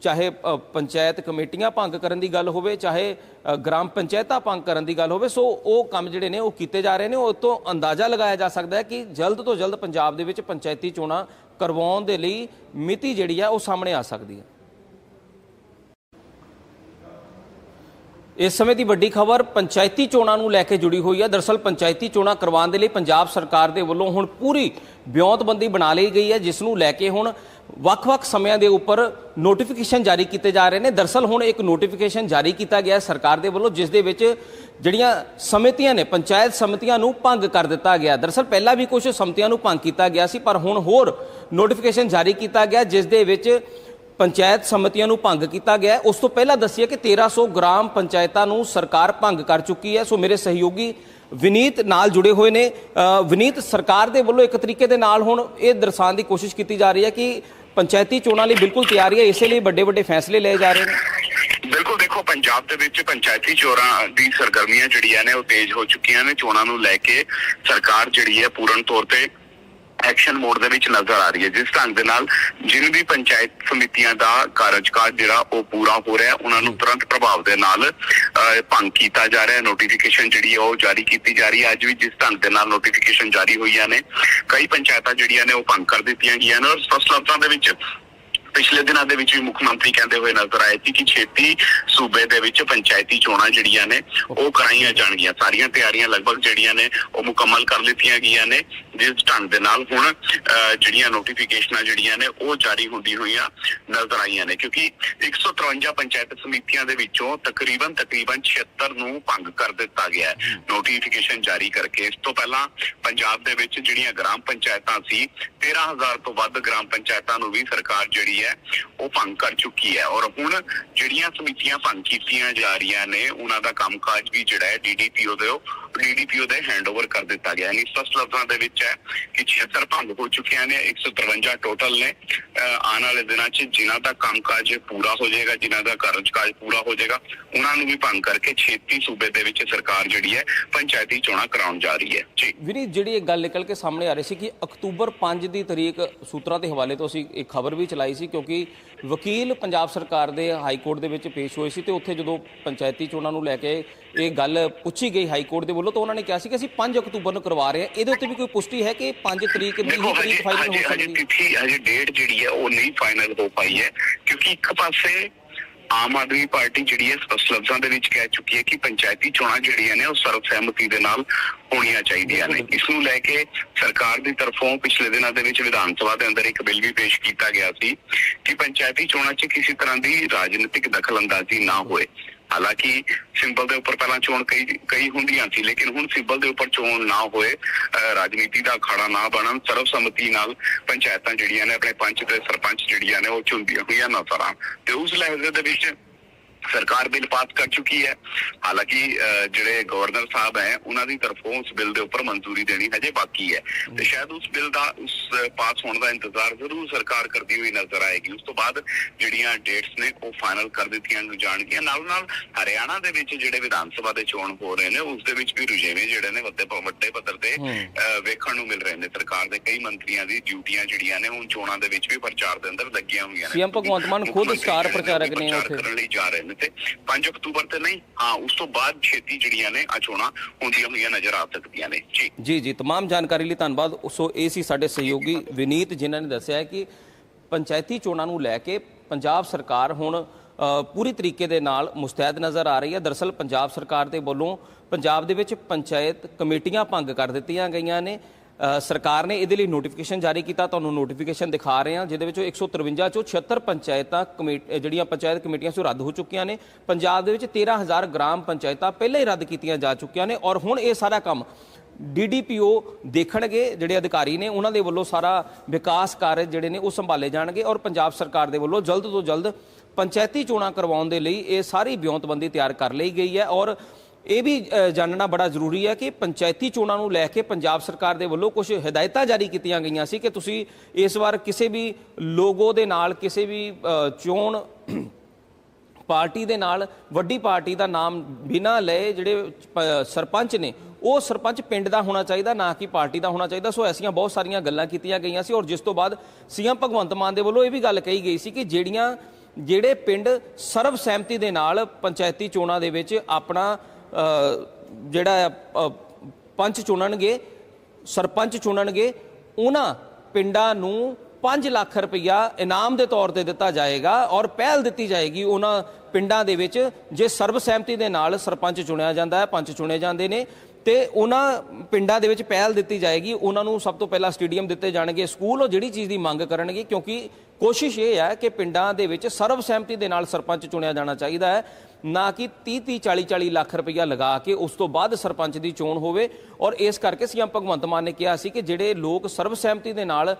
Speaker 1: ਚਾਹੇ ਪੰਚਾਇਤ ਕਮੇਟੀਆਂ ਭੰਗ ਕਰਨ ਦੀ ਗੱਲ ਹੋਵੇ, ਚਾਹੇ ਗ੍ਰਾਮ ਪੰਚਾਇਤਾਂ ਭੰਗ ਕਰਨ ਦੀ ਗੱਲ ਹੋਵੇ, ਸੋ ਉਹ ਕੰਮ ਜਿਹੜੇ ਨੇ ਉਹ ਕੀਤੇ ਜਾ ਰਹੇ ਨੇ, ਉਹ ਤੋਂ ਅੰਦਾਜ਼ਾ ਲਗਾਇਆ ਜਾ ਸਕਦਾ ਹੈ ਕਿ ਜਲਦ ਤੋਂ ਜਲਦ ਪੰਜਾਬ ਦੇ ਵਿੱਚ ਪੰਚਾਇਤੀ ਚੋਣਾਂ ਕਰਵਾਉਣ ਦੇ ਲਈ ਮਿਤੀ ਜਿਹੜੀ ਆ ਉਹ ਸਾਹਮਣੇ ਆ ਸਕਦੀ ਹੈ। ਇਸ ਸਮੇਂ ਦੀ ਵੱਡੀ ਖਬਰ ਪੰਚਾਇਤੀ ਚੋਣਾਂ ਨੂੰ ਲੈ ਕੇ ਜੁੜੀ ਹੋਈ ਹੈ। ਦਰਸਲ ਪੰਚਾਇਤੀ ਚੋਣਾਂ ਕਰਵਾਉਣ ਦੇ ਲਈ ਪੰਜਾਬ ਸਰਕਾਰ ਦੇ ਵੱਲੋਂ ਹੁਣ ਪੂਰੀ ਬਿਉਂਤਬੰਦੀ ਬਣਾ ਲਈ ਗਈ ਹੈ, ਜਿਸ ਨੂੰ ਲੈ ਕੇ ਹੁਣ ਵੱਖ-ਵੱਖ ਸਮਿਆਂ ਦੇ ਉੱਪਰ ਨੋਟੀਫਿਕੇਸ਼ਨ ਜਾਰੀ ਕੀਤੇ ਜਾ ਰਹੇ ਨੇ। ਦਰਸਲ ਹੁਣ ਇੱਕ ਨੋਟੀਫਿਕੇਸ਼ਨ ਜਾਰੀ ਕੀਤਾ ਗਿਆ ਸਰਕਾਰ ਦੇ ਵੱਲੋਂ, ਜਿਸ ਦੇ ਵਿੱਚ ਜਿਹੜੀਆਂ ਸਮਿਤੀਆਂ ਨੇ, ਪੰਚਾਇਤ ਸਮਿਤੀਆਂ ਨੂੰ ਭੰਗ ਕਰ ਦਿੱਤਾ ਗਿਆ ਦਰਸਲ ਪਹਿਲਾਂ ਵੀ ਕੁਝ ਸਮਿਤੀਆਂ ਨੂੰ ਭੰਗ ਕੀਤਾ ਗਿਆ ਸੀ, ਪਰ ਹੁਣ ਹੋਰ ਨੋਟੀਫਿਕੇਸ਼ਨ ਜਾਰੀ ਕੀਤਾ ਗਿਆ, ਜਿਸ ਦੇ ਵਿੱਚ ਪੰਚਾਇਤ ਸਮਿਤੀਆਂ ਨੂੰ ਭੰਗ ਕੀਤਾ ਗਿਆ ਉਸ ਤੋਂ ਪਹਿਲਾਂ ਦੱਸਿਆ ਕਿ 1300 ਗ੍ਰਾਮ ਪੰਚਾਇਤਾਂ ਨੂੰ ਸਰਕਾਰ ਭੰਗ ਕਰ ਚੁੱਕੀ ਹੈ। ਸੋ ਮੇਰੇ ਸਹਿਯੋਗੀ ਵਿਨੀਤ ਨਾਲ ਜੁੜੇ ਹੋਏ ਨੇ। ਵਿਨੀਤ, ਸਰਕਾਰ ਦੇ ਵੱਲੋਂ ਇੱਕ ਤਰੀਕੇ ਦੇ ਨਾਲ ਹੁਣ ਇਹ ਦਰਸਾਉਣ ਦੀ ਕੋਸ਼ਿਸ਼ ਕੀਤੀ ਜਾ ਰਹੀ ਹੈ ਕਿ ਪੰਚਾਇਤੀ ਚੋਣਾਂ ਲਈ ਬਿਲਕੁਲ ਤਿਆਰੀ ਹੈ। ਇਸੇ ਲਈ ਵੱਡੇ ਵੱਡੇ ਫੈਸਲੇ ਲਏ ਜਾ ਰਹੇ ਨੇ।
Speaker 2: ਬਿਲਕੁਲ ਦੇਖੋ, ਪੰਜਾਬ ਦੇ ਵਿੱਚ ਪੰਚਾਇਤੀ ਚੋਣਾਂ ਦੀ ਸਰਗਰਮੀਆਂ ਜਿਹੜੀਆਂ ਨੇ, ਉਹ ਤੇਜ਼ ਹੋ ਚੁੱਕੀਆਂ ਨੇ। ਚੋਣਾਂ ਨੂੰ ਲੈ ਕੇ ਸਰਕਾਰ ਜਿਹੜੀ ਹੈ ਪੂਰਨ ਤੌਰ ਤੇ ਐਕਸ਼ਨ ਮੋਡ ਦੇ ਵਿੱਚ ਨਜ਼ਰ ਆ ਰਹੀ ਹੈ। ਜਿਸ ਢੰਗ ਦੇ ਨਾਲ ਜਿਨ ਵੀ ਪੰਚਾਇਤ ਸਮਿਤੀਆਂ ਦਾ ਕਾਰਜਕਾਲ ਜਿਹੜਾ ਉਹ ਪੂਰਾ ਹੋ ਰਿਹਾ ਹੈ, ਉਹਨਾਂ ਨੂੰ ਤੁਰੰਤ ਪ੍ਰਭਾਵ ਦੇ ਨਾਲ ਭੰਗ ਕੀਤਾ ਜਾ ਰਿਹਾ ਹੈ। ਨੋਟੀਫਿਕੇਸ਼ਨ ਜਿਹੜੀ ਹੈ ਉਹ ਜਾਰੀ ਕੀਤੀ ਜਾ ਰਹੀ ਹੈ। ਅੱਜ ਵੀ ਜਿਸ ਢੰਗ ਦੇ ਨਾਲ ਨੋਟੀਫਿਕੇਸ਼ਨ ਜਾਰੀ ਹੋਈਆਂ ਨੇ ਕਈ ਪੰਚਾਇਤਾਂ ਜਿਹੜੀਆਂ ਨੇ ਉਹ ਭੰਗ ਕਰ ਦਿੱਤੀਆਂ ਗਈਆਂ ਨੇ। ਔਰ ਸਪਸ਼ਟ ਲਫ਼ਜ਼ਾਂ ਦੇ ਵਿੱਚ ਪਿਛਲੇ ਦਿਨਾਂ ਦੇ ਵਿੱਚ ਵੀ ਮੁੱਖ ਮੰਤਰੀ ਕਹਿੰਦੇ ਹੋਏ ਨਜ਼ਰ ਆਏ ਸੀ ਕਿ ਛੇਤੀ ਸੂਬੇ ਦੇ ਵਿੱਚ ਪੰਚਾਇਤੀ ਚੋਣਾਂ ਜਿਹੜੀਆਂ ਨੇ ਉਹ ਕਰਾਈਆਂ ਜਾਣਗੀਆਂ। ਸਾਰੀਆਂ ਤਿਆਰੀਆਂ ਲਗਭਗ ਜਿਹੜੀਆਂ ਨੇ ਉਹ ਮੁਕੰਮਲ ਕਰ ਲਿੱਤੀਆਂ ਗਈਆਂ ਨੇ। ਜਿਸ ਢੰਗ ਦੇ ਨਾਲ ਹੁਣ ਜਿਹੜੀਆਂ ਨੋਟੀਫਿਕੇਸ਼ਨਾਂ ਜਿਹੜੀਆਂ ਨੇ ਉਹ ਜਾਰੀ ਹੁੰਦੀ ਹੋਈਆਂ ਨਜ਼ਰ ਆਈਆਂ ਨੇ। ਕਿਉਂਕਿ 153 ਪੰਚਾਇਤ ਸਮਿਤੀਆਂ ਦੇ ਵਿੱਚੋਂ ਤਕਰੀਬਨ ਤਕਰੀਬਨ 76 ਨੂੰ ਭੰਗ ਕਰ ਦਿੱਤਾ ਗਿਆ ਹੈ। ਨੋਟੀਫਿਕੇਸ਼ਨ ਜਾਰੀ ਕਰਕੇ ਇਸ ਤੋਂ ਪਹਿਲਾਂ ਪੰਜਾਬ ਦੇ ਵਿੱਚ ਜਿਹੜੀਆਂ ਗ੍ਰਾਮ ਪੰਚਾਇਤਾਂ ਸੀ 13000 ਤੋਂ ਵੱਧ ਗ੍ਰਾਮ ਪੰਚਾਇਤਾਂ ਨੂੰ ਵੀ ਸਰਕਾਰ ਜਿਹੜੀ ਹੈ, ਉਹ ਭੰਗ ਕਰ ਚੁੱਕੀ ਹੈ ਔਰ ਹੁਣ ਜਿਹੜੀਆਂ ਸਮਿਤੀਆਂ ਭੰਗ ਕੀਤੀਆਂ ਜਾ ਰਹੀਆਂ ਨੇ, ਉਹਨਾਂ ਦਾ ਕੰਮਕਾਜ ਵੀ ਜਿਹੜਾ ਹੈ ਡੀਡੀਪੀਓ ਦੇ ਡੀਡੀਪੀਓ ਦੇ ਹੈਂਡਓਵਰ ਕਰ ਦਿੱਤਾ ਗਿਆ ਯਾਨੀ ਸਪਸ਼ਟ ਲਫ਼ਜ਼ਾਂ ਦੇ ਵਿੱਚ ਹੈ ਕਿ 76 ਭੰਗ ਹੋ ਚੁੱਕੀਆਂ ਨੇ 153 ਟੋਟਲ ਨੇ। ਆਉਣ ਵਾਲੇ ਦਿਨਾਂ 'ਚ ਜਿਨ੍ਹਾਂ ਦਾ ਕੰਮਕਾਜ ਪੂਰਾ ਹੋ ਜਾਏਗਾ, ਜਿਨ੍ਹਾਂ ਦਾ ਕਾਰਜਕਾਜ ਪੂਰਾ ਹੋ ਜਾਏਗਾ, ਉਹਨਾਂ ਨੂੰ ਵੀ ਭੰਗ ਕਰਕੇ ਛੇਤੀ ਸੂਬੇ ਦੇ ਵਿੱਚ ਸਰਕਾਰ ਜਿਹੜੀ ਹੈ ਪੰਚਾਇਤੀ ਚੋਣਾਂ ਕਰਾਉਣ ਜਾ ਰਹੀ ਹੈ। ਜੀ।
Speaker 1: ਵੀਰੇ ਜਿਹੜੀ ਇਹ ਗੱਲ ਨਿਕਲ ਕੇ ਸਾਹਮਣੇ ਆ ਰਹੀ ਸੀ ਕਿ ਅਕਤੂਬਰ 5 ਦੀ ਤਰੀਕ ਸੂਤਰਾਂ ਦੇ ਹਵਾਲੇ ਤੋਂ ਅਸੀਂ ਇੱਕ ਖਬਰ ਵੀ ਚਲਾਈ ਸੀ ਕਿਉਂਕਿ ਵਕੀਲ ਪੰਜਾਬ ਸਰਕਾਰ ਦੇ ਹਾਈ ਕੋਰਟ ਦੇ ਵਿੱਚ ਪੇਸ਼ ਹੋਏ ਸੀ ਤੇ ਉੱਥੇ ਜਦੋਂ ਪੰਚਾਇਤੀ ਚੋਣਾਂ ਨੂੰ ਲੈ ਕੇ ਇਹ ਗੱਲ ਪੁੱਛੀ ਗਈ ਹਾਈ ਕੋਰਟ ਦੇ ਵੱਲੋਂ ਤਾਂ ਉਹਨਾਂ ਨੇ ਕਿਹਾ ਸੀ ਕਿ ਅਸੀਂ 5 ਅਕਤੂਬਰ ਨੂੰ ਕਰਵਾ ਰਹੇ ਹਾਂ। ਇਹਦੇ ਉੱਤੇ ਵੀ ਕੋਈ ਪੁਸ਼ਟੀ ਹੈ ਕਿ 5 ਤਰੀਕ ਦੀ ਹੀ ਤਰੀਕ ਫਾਈਨਲ ਹੋ ਸਕਦੀ ਹੈ?
Speaker 2: ਹਜੇ ਡੇਟ ਜਿਹੜੀ ਹੈ ਉਹ ਨਹੀਂ ਫਾਈਨਲ ਹੋ ਪਾਈ ਹੈ ਕਿਉਂਕਿ ਇੱਕ ਪਾਸੇ ਆਮ ਆਦਮੀ ਪਾਰਟੀ ਜਿਹੜੀ ਹੈ ਸਪਸ਼ਟ ਲਫ਼ਜ਼ਾਂ ਦੇ ਵਿੱਚ ਕਹਿ ਚੁੱਕੀ ਹੈ ਕਿ ਪੰਚਾਇਤੀ ਚੋਣਾਂ ਜਿਹੜੀਆਂ ਨੇ, ਉਹ ਸਰਬਸਹਿਮਤੀ ਦੇ ਨਾਲ ਹੋਣੀਆਂ ਚਾਹੀਦੀਆਂ ਨੇ। ਇਸ ਨੂੰ ਲੈ ਕੇ ਸਰਕਾਰ ਦੀ ਤਰਫੋਂ ਪਿਛਲੇ ਦਿਨਾਂ ਦੇ ਵਿੱਚ ਵਿਧਾਨ ਸਭਾ ਦੇ ਅੰਦਰ ਇੱਕ ਬਿੱਲ ਵੀ ਪੇਸ਼ ਕੀਤਾ ਗਿਆ ਸੀ ਕਿ ਪੰਚਾਇਤੀ ਚੋਣਾਂ 'ਚ ਕਿਸੇ ਤਰ੍ਹਾਂ ਦੀ ਰਾਜਨੀਤਿਕ ਦਖਲਅੰਦਾਜ਼ੀ ਨਾ ਹੋਏ। ਹਾਲਾਂਕਿ ਸਿੰਬਲ ਦੇ ਉੱਪਰ ਪਹਿਲਾਂ ਚੋਣ ਕਈ ਕਈ ਹੁੰਦੀਆਂ ਸੀ, ਲੇਕਿਨ ਹੁਣ ਸਿੰਬਲ ਦੇ ਉੱਪਰ ਚੋਣ ਨਾ ਹੋਏ, ਅਹ ਰਾਜਨੀਤੀ ਦਾ ਅਖਾੜਾ ਨਾ ਬਣਨ, ਸਰਬਸੰਮਤੀ ਨਾਲ ਪੰਚਾਇਤਾਂ ਜਿਹੜੀਆਂ ਨੇ, ਆਪਣੇ ਪੰਚ ਤੇ ਸਰਪੰਚ ਜਿਹੜੀਆਂ ਨੇ, ਉਹ ਚੁਣਦੀਆਂ ਹੋਈਆਂ ਨਜ਼ਰ। ਆਉਣ ਤੇ ਉਸ ਲਹਿਜ਼ੇ ਦੇ ਵਿੱਚ ਸਰਕਾਰ ਬਿੱਲ ਪਾਸ ਕਰ ਚੁੱਕੀ ਹੈ। ਹਾਲਾਂਕਿ ਜਿਹੜੇ ਗਵਰਨਰ ਸਾਹਿਬ ਹੈ ਉਹਨਾਂ ਦੀ ਤਰਫੋਂ ਉਸ ਬਿੱਲ ਦੇ ਉੱਪਰ ਮਨਜ਼ੂਰੀ ਦੇਣੀ ਹਜੇ ਬਾਕੀ ਹੈ। ਤੇ ਸ਼ਾਇਦ ਉਸ ਬਿੱਲ ਦਾ ਉਸ ਪਾਸ ਹੋਣ ਦਾ ਇੰਤਜ਼ਾਰ ਜ਼ਰੂਰ ਸਰਕਾਰ ਕਰਦੀ ਹੋਈ ਨਜ਼ਰ ਆਏਗੀ। ਉਸ ਤੋਂ ਬਾਅਦ ਜਿਹੜੀਆਂ ਡੇਟਸ ਨੇ ਉਹ ਫਾਈਨਲ ਕਰ ਦਿੱਤੀਆਂ ਜਾਣਗੀਆਂ। ਨਾਲ ਨਾਲ ਹਰਿਆਣਾ ਦੇ ਵਿੱਚ ਜਿਹੜੇ ਵਿਧਾਨ ਸਭਾ ਦੇ ਚੋਣ ਹੋ ਰਹੇ ਨੇ ਉਸ ਦੇ ਵਿੱਚ ਵੀ ਰੁਝੇਵੇਂ ਜਿਹੜੇ ਨੇ ਵੱਡੇ ਵੱਡੇ ਪੱਧਰ ਤੇ ਵੇਖਣ ਨੂੰ ਮਿਲ ਰਹੇ ਨੇ। ਸਰਕਾਰ ਦੇ ਕਈ ਮੰਤਰੀਆਂ ਦੀ ਡਿਊਟੀਆਂ ਜਿਹੜੀਆਂ ਨੇ ਹੁਣ ਚੋਣਾਂ ਦੇ ਵਿੱਚ ਵੀ ਪ੍ਰਚਾਰ ਦੇ ਅੰਦਰ ਲੱਗੀਆਂ ਹੋਈਆਂ ਨੇ।
Speaker 1: CM ਭਗਵੰਤ ਮਾਨ ਖੁਦ ਸਟਾਰ ਪ੍ਰਚਾਰਕ ਨੇ ਉੱਥੇ।
Speaker 2: ਕਰਨ ਲਈ ਜਾ ਰਹੇ ਨੇ। ਤੇ 5 ਅਕਤੂਬਰ ਤੇ ਨਹੀਂ ਹਾਂ ਉਸ ਤੋਂ ਬਾਅਦ ਛੇਤੀ ਜਿਹੜੀਆਂ ਨੇ ਆ ਚੋਣਾਂ ਹੁੰਦੀਆਂ ਹੋਈਆਂ ਨਜ਼ਰ ਆ ਸਕਦੀਆਂ ਨੇ ਜੀ
Speaker 1: ਜੀ ਜੀ तमाम ਜਾਣਕਾਰੀ ਲਈ ਧੰਨਵਾਦ ਸੋ ਇਹ ਸੀ ਸਾਡੇ ਸਹਿਯੋਗੀ ਵਿਨੀਤ ਜਿਨ੍ਹਾਂ ਨੇ ਦੱਸਿਆ ਹੈ ਕਿ ਪੰਚਾਇਤੀ ਚੋਣਾਂ ਨੂੰ ਲੈ ਕੇ ਪੰਜਾਬ ਸਰਕਾਰ ਹੁਣ ਅ, ਪੂਰੀ ਤਰੀਕੇ ਦੇ ਨਾਲ ਮੁਸਤੈਦ ਨਜ਼ਰ ਆ ਰਹੀ ਹੈ ਦਰਸਲ ਪੰਜਾਬ ਸਰਕਾਰ ਦੇ ਵੱਲੋਂ ਪੰਜਾਬ ਦੇ ਵਿੱਚ ਪੰਚਾਇਤ ਕਮੇਟੀਆਂ ਭੰਗ ਕਰ ਦਿੱਤੀਆਂ ਗਈਆਂ ਨੇ ਅ, ਸਰਕਾਰ ਨੇ ਇਹਦੇ ਲਈ ਨੋਟੀਫਿਕੇਸ਼ਨ ਜਾਰੀ ਕੀਤਾ। ਤੁਹਾਨੂੰ ਨੋਟੀਫਿਕੇਸ਼ਨ ਦਿਖਾ ਰਹੇ ਹਾਂ, ਜਿਹਦੇ ਵਿੱਚੋਂ 153 ਚੋਂ 76 ਪੰਚਾਇਤਾਂ, ਕਮੇਟ ਜਿਹੜੀਆਂ ਪੰਚਾਇਤ ਕਮੇਟੀਆਂ ਸੀ ਉਹ ਰੱਦ ਹੋ ਚੁੱਕੀਆਂ ਨੇ। ਪੰਜਾਬ ਦੇ ਵਿੱਚ 13000 ਗ੍ਰਾਮ ਪੰਚਾਇਤਾਂ ਪਹਿਲਾਂ ਹੀ ਰੱਦ ਕੀਤੀਆਂ ਜਾ ਚੁੱਕੀਆਂ ਨੇ ਔਰ ਹੁਣ ਇਹ ਸਾਰਾ ਕੰਮ ਡੀਡੀਪੀਓ ਦੇਖਣਗੇ, ਜਿਹੜੇ ਅਧਿਕਾਰੀ ਨੇ, ਉਹਨਾਂ ਦੇ ਵੱਲੋਂ ਸਾਰਾ ਵਿਕਾਸ ਕਾਰਜ ਜਿਹੜੇ ਨੇ ਉਹ ਸੰਭਾਲੇ ਜਾਣਗੇ ਔਰ ਪੰਜਾਬ ਸਰਕਾਰ ਦੇ ਵੱਲੋਂ ਜਲਦ ਤੋਂ ਜਲਦ ਪੰਚਾਇਤੀ ਚੋਣਾਂ ਕਰਵਾਉਣ ਦੇ ਲਈ ਇਹ ਸਾਰੀ ਬਿਉਂਤਬੰਦੀ ਤਿਆਰ ਕਰ ਲਈ ਗਈ ਹੈ ਔਰ ਇਹ ਵੀ ਜਾਣਨਾ ਬੜਾ ਜ਼ਰੂਰੀ ਹੈ ਕਿ ਪੰਚਾਇਤੀ ਚੋਣਾਂ ਨੂੰ ਲੈ ਕੇ ਪੰਜਾਬ ਸਰਕਾਰ ਦੇ ਵੱਲੋਂ ਕੁਝ ਹਦਾਇਤਾਂ ਜਾਰੀ ਕੀਤੀਆਂ ਗਈਆਂ ਸੀ ਕਿ ਤੁਸੀਂ ਇਸ ਵਾਰ ਕਿਸੇ ਵੀ ਲੋਗੋ ਦੇ ਨਾਲ, ਕਿਸੇ ਵੀ ਚੋਣ ਪਾਰਟੀ ਦੇ ਨਾਲ, ਵੱਡੀ ਪਾਰਟੀ ਦਾ ਨਾਮ ਬਿਨਾਂ ਲਏ ਜਿਹੜੇ ਸਰਪੰਚ ਨੇ, ਉਹ ਸਰਪੰਚ ਪਿੰਡ ਦਾ ਹੋਣਾ ਚਾਹੀਦਾ, ਨਾ ਕਿ ਪਾਰਟੀ ਦਾ ਹੋਣਾ ਚਾਹੀਦਾ। ਸੋ ਐਸੀਆਂ ਬਹੁਤ ਸਾਰੀਆਂ ਗੱਲਾਂ ਕੀਤੀਆਂ ਗਈਆਂ ਸੀ ਔਰ ਜਿਸ ਤੋਂ ਬਾਅਦ ਸੀਐਮ ਭਗਵੰਤ ਮਾਨ ਦੇ ਵੱਲੋਂ ਇਹ ਵੀ ਗੱਲ ਕਹੀ ਗਈ ਸੀ ਕਿ ਜਿਹੜੀਆਂ, ਜਿਹੜੇ ਪਿੰਡ ਸਰਬ ਸਹਿਮਤੀ ਦੇ ਨਾਲ ਪੰਚਾਇਤੀ ਚੋਣਾਂ ਦੇ ਵਿੱਚ ਆਪਣਾ ਜਿਹੜਾ ਪੰਚ ਚੁਣਨਗੇ, ਸਰਪੰਚ ਚੁਣਨਗੇ, ਉਹਨਾਂ ਪਿੰਡਾਂ ਨੂੰ 5 ਲੱਖ ਰੁਪਇਆ ਇਨਾਮ ਦੇ ਤੌਰ ਤੇ ਦਿੱਤਾ ਜਾਏਗਾ ਔਰ ਪਹਿਲ ਦਿੱਤੀ ਜਾਏਗੀ ਉਹਨਾਂ ਪਿੰਡਾਂ ਦੇ ਵਿੱਚ, ਜੇ ਸਰਬਸਹਿਮਤੀ ਦੇ ਨਾਲ ਸਰਪੰਚ ਚੁਣਿਆ ਜਾਂਦਾ ਹੈ ਪੰਚ ਚੁਣੇ ਜਾਂਦੇ ਨੇ। ਤੇ ਉਹਨਾਂ ਪਿੰਡਾਂ ਦੇ ਵਿੱਚ ਪਹਿਲ ਦਿੱਤੀ ਜਾਏਗੀ। ਉਹਨਾਂ ਨੂੰ ਸਭ ਤੋਂ ਪਹਿਲਾਂ ਸਟੇਡੀਅਮ ਦਿੱਤੇ ਜਾਣਗੇ, ਸਕੂਲ ਉਹ ਜਿਹੜੀ ਚੀਜ਼ ਦੀ ਮੰਗ ਕਰਨਗੇ, ਕਿਉਂਕਿ ਕੋਸ਼ਿਸ਼ ਇਹ ਹੈ ਕਿ ਪਿੰਡਾਂ ਦੇ ਵਿੱਚ ਸਰਬਸਹਿਮਤੀ ਦੇ ਨਾਲ ਸਰਪੰਚ ਚੁਣਿਆ ਜਾਣਾ ਚਾਹੀਦਾ ਹੈ, ਨਾ ਕਿ 30 30 40 40 ਲੱਖ ਰੁਪਇਆ ਲਗਾ ਕੇ ਉਸ ਤੋਂ ਬਾਅਦ ਸਰਪੰਚ ਦੀ ਚੋਣ ਹੋਵੇ। ਔਰ ਇਸ ਕਰਕੇ ਸੀਐਮ ਭਗਵੰਤ ਮਾਨ ਨੇ ਕਿਹਾ ਸੀ ਕਿ ਜਿਹੜੇ ਲੋਕ ਸਰਬਸਹਿਮਤੀ ਦੇ ਨਾਲ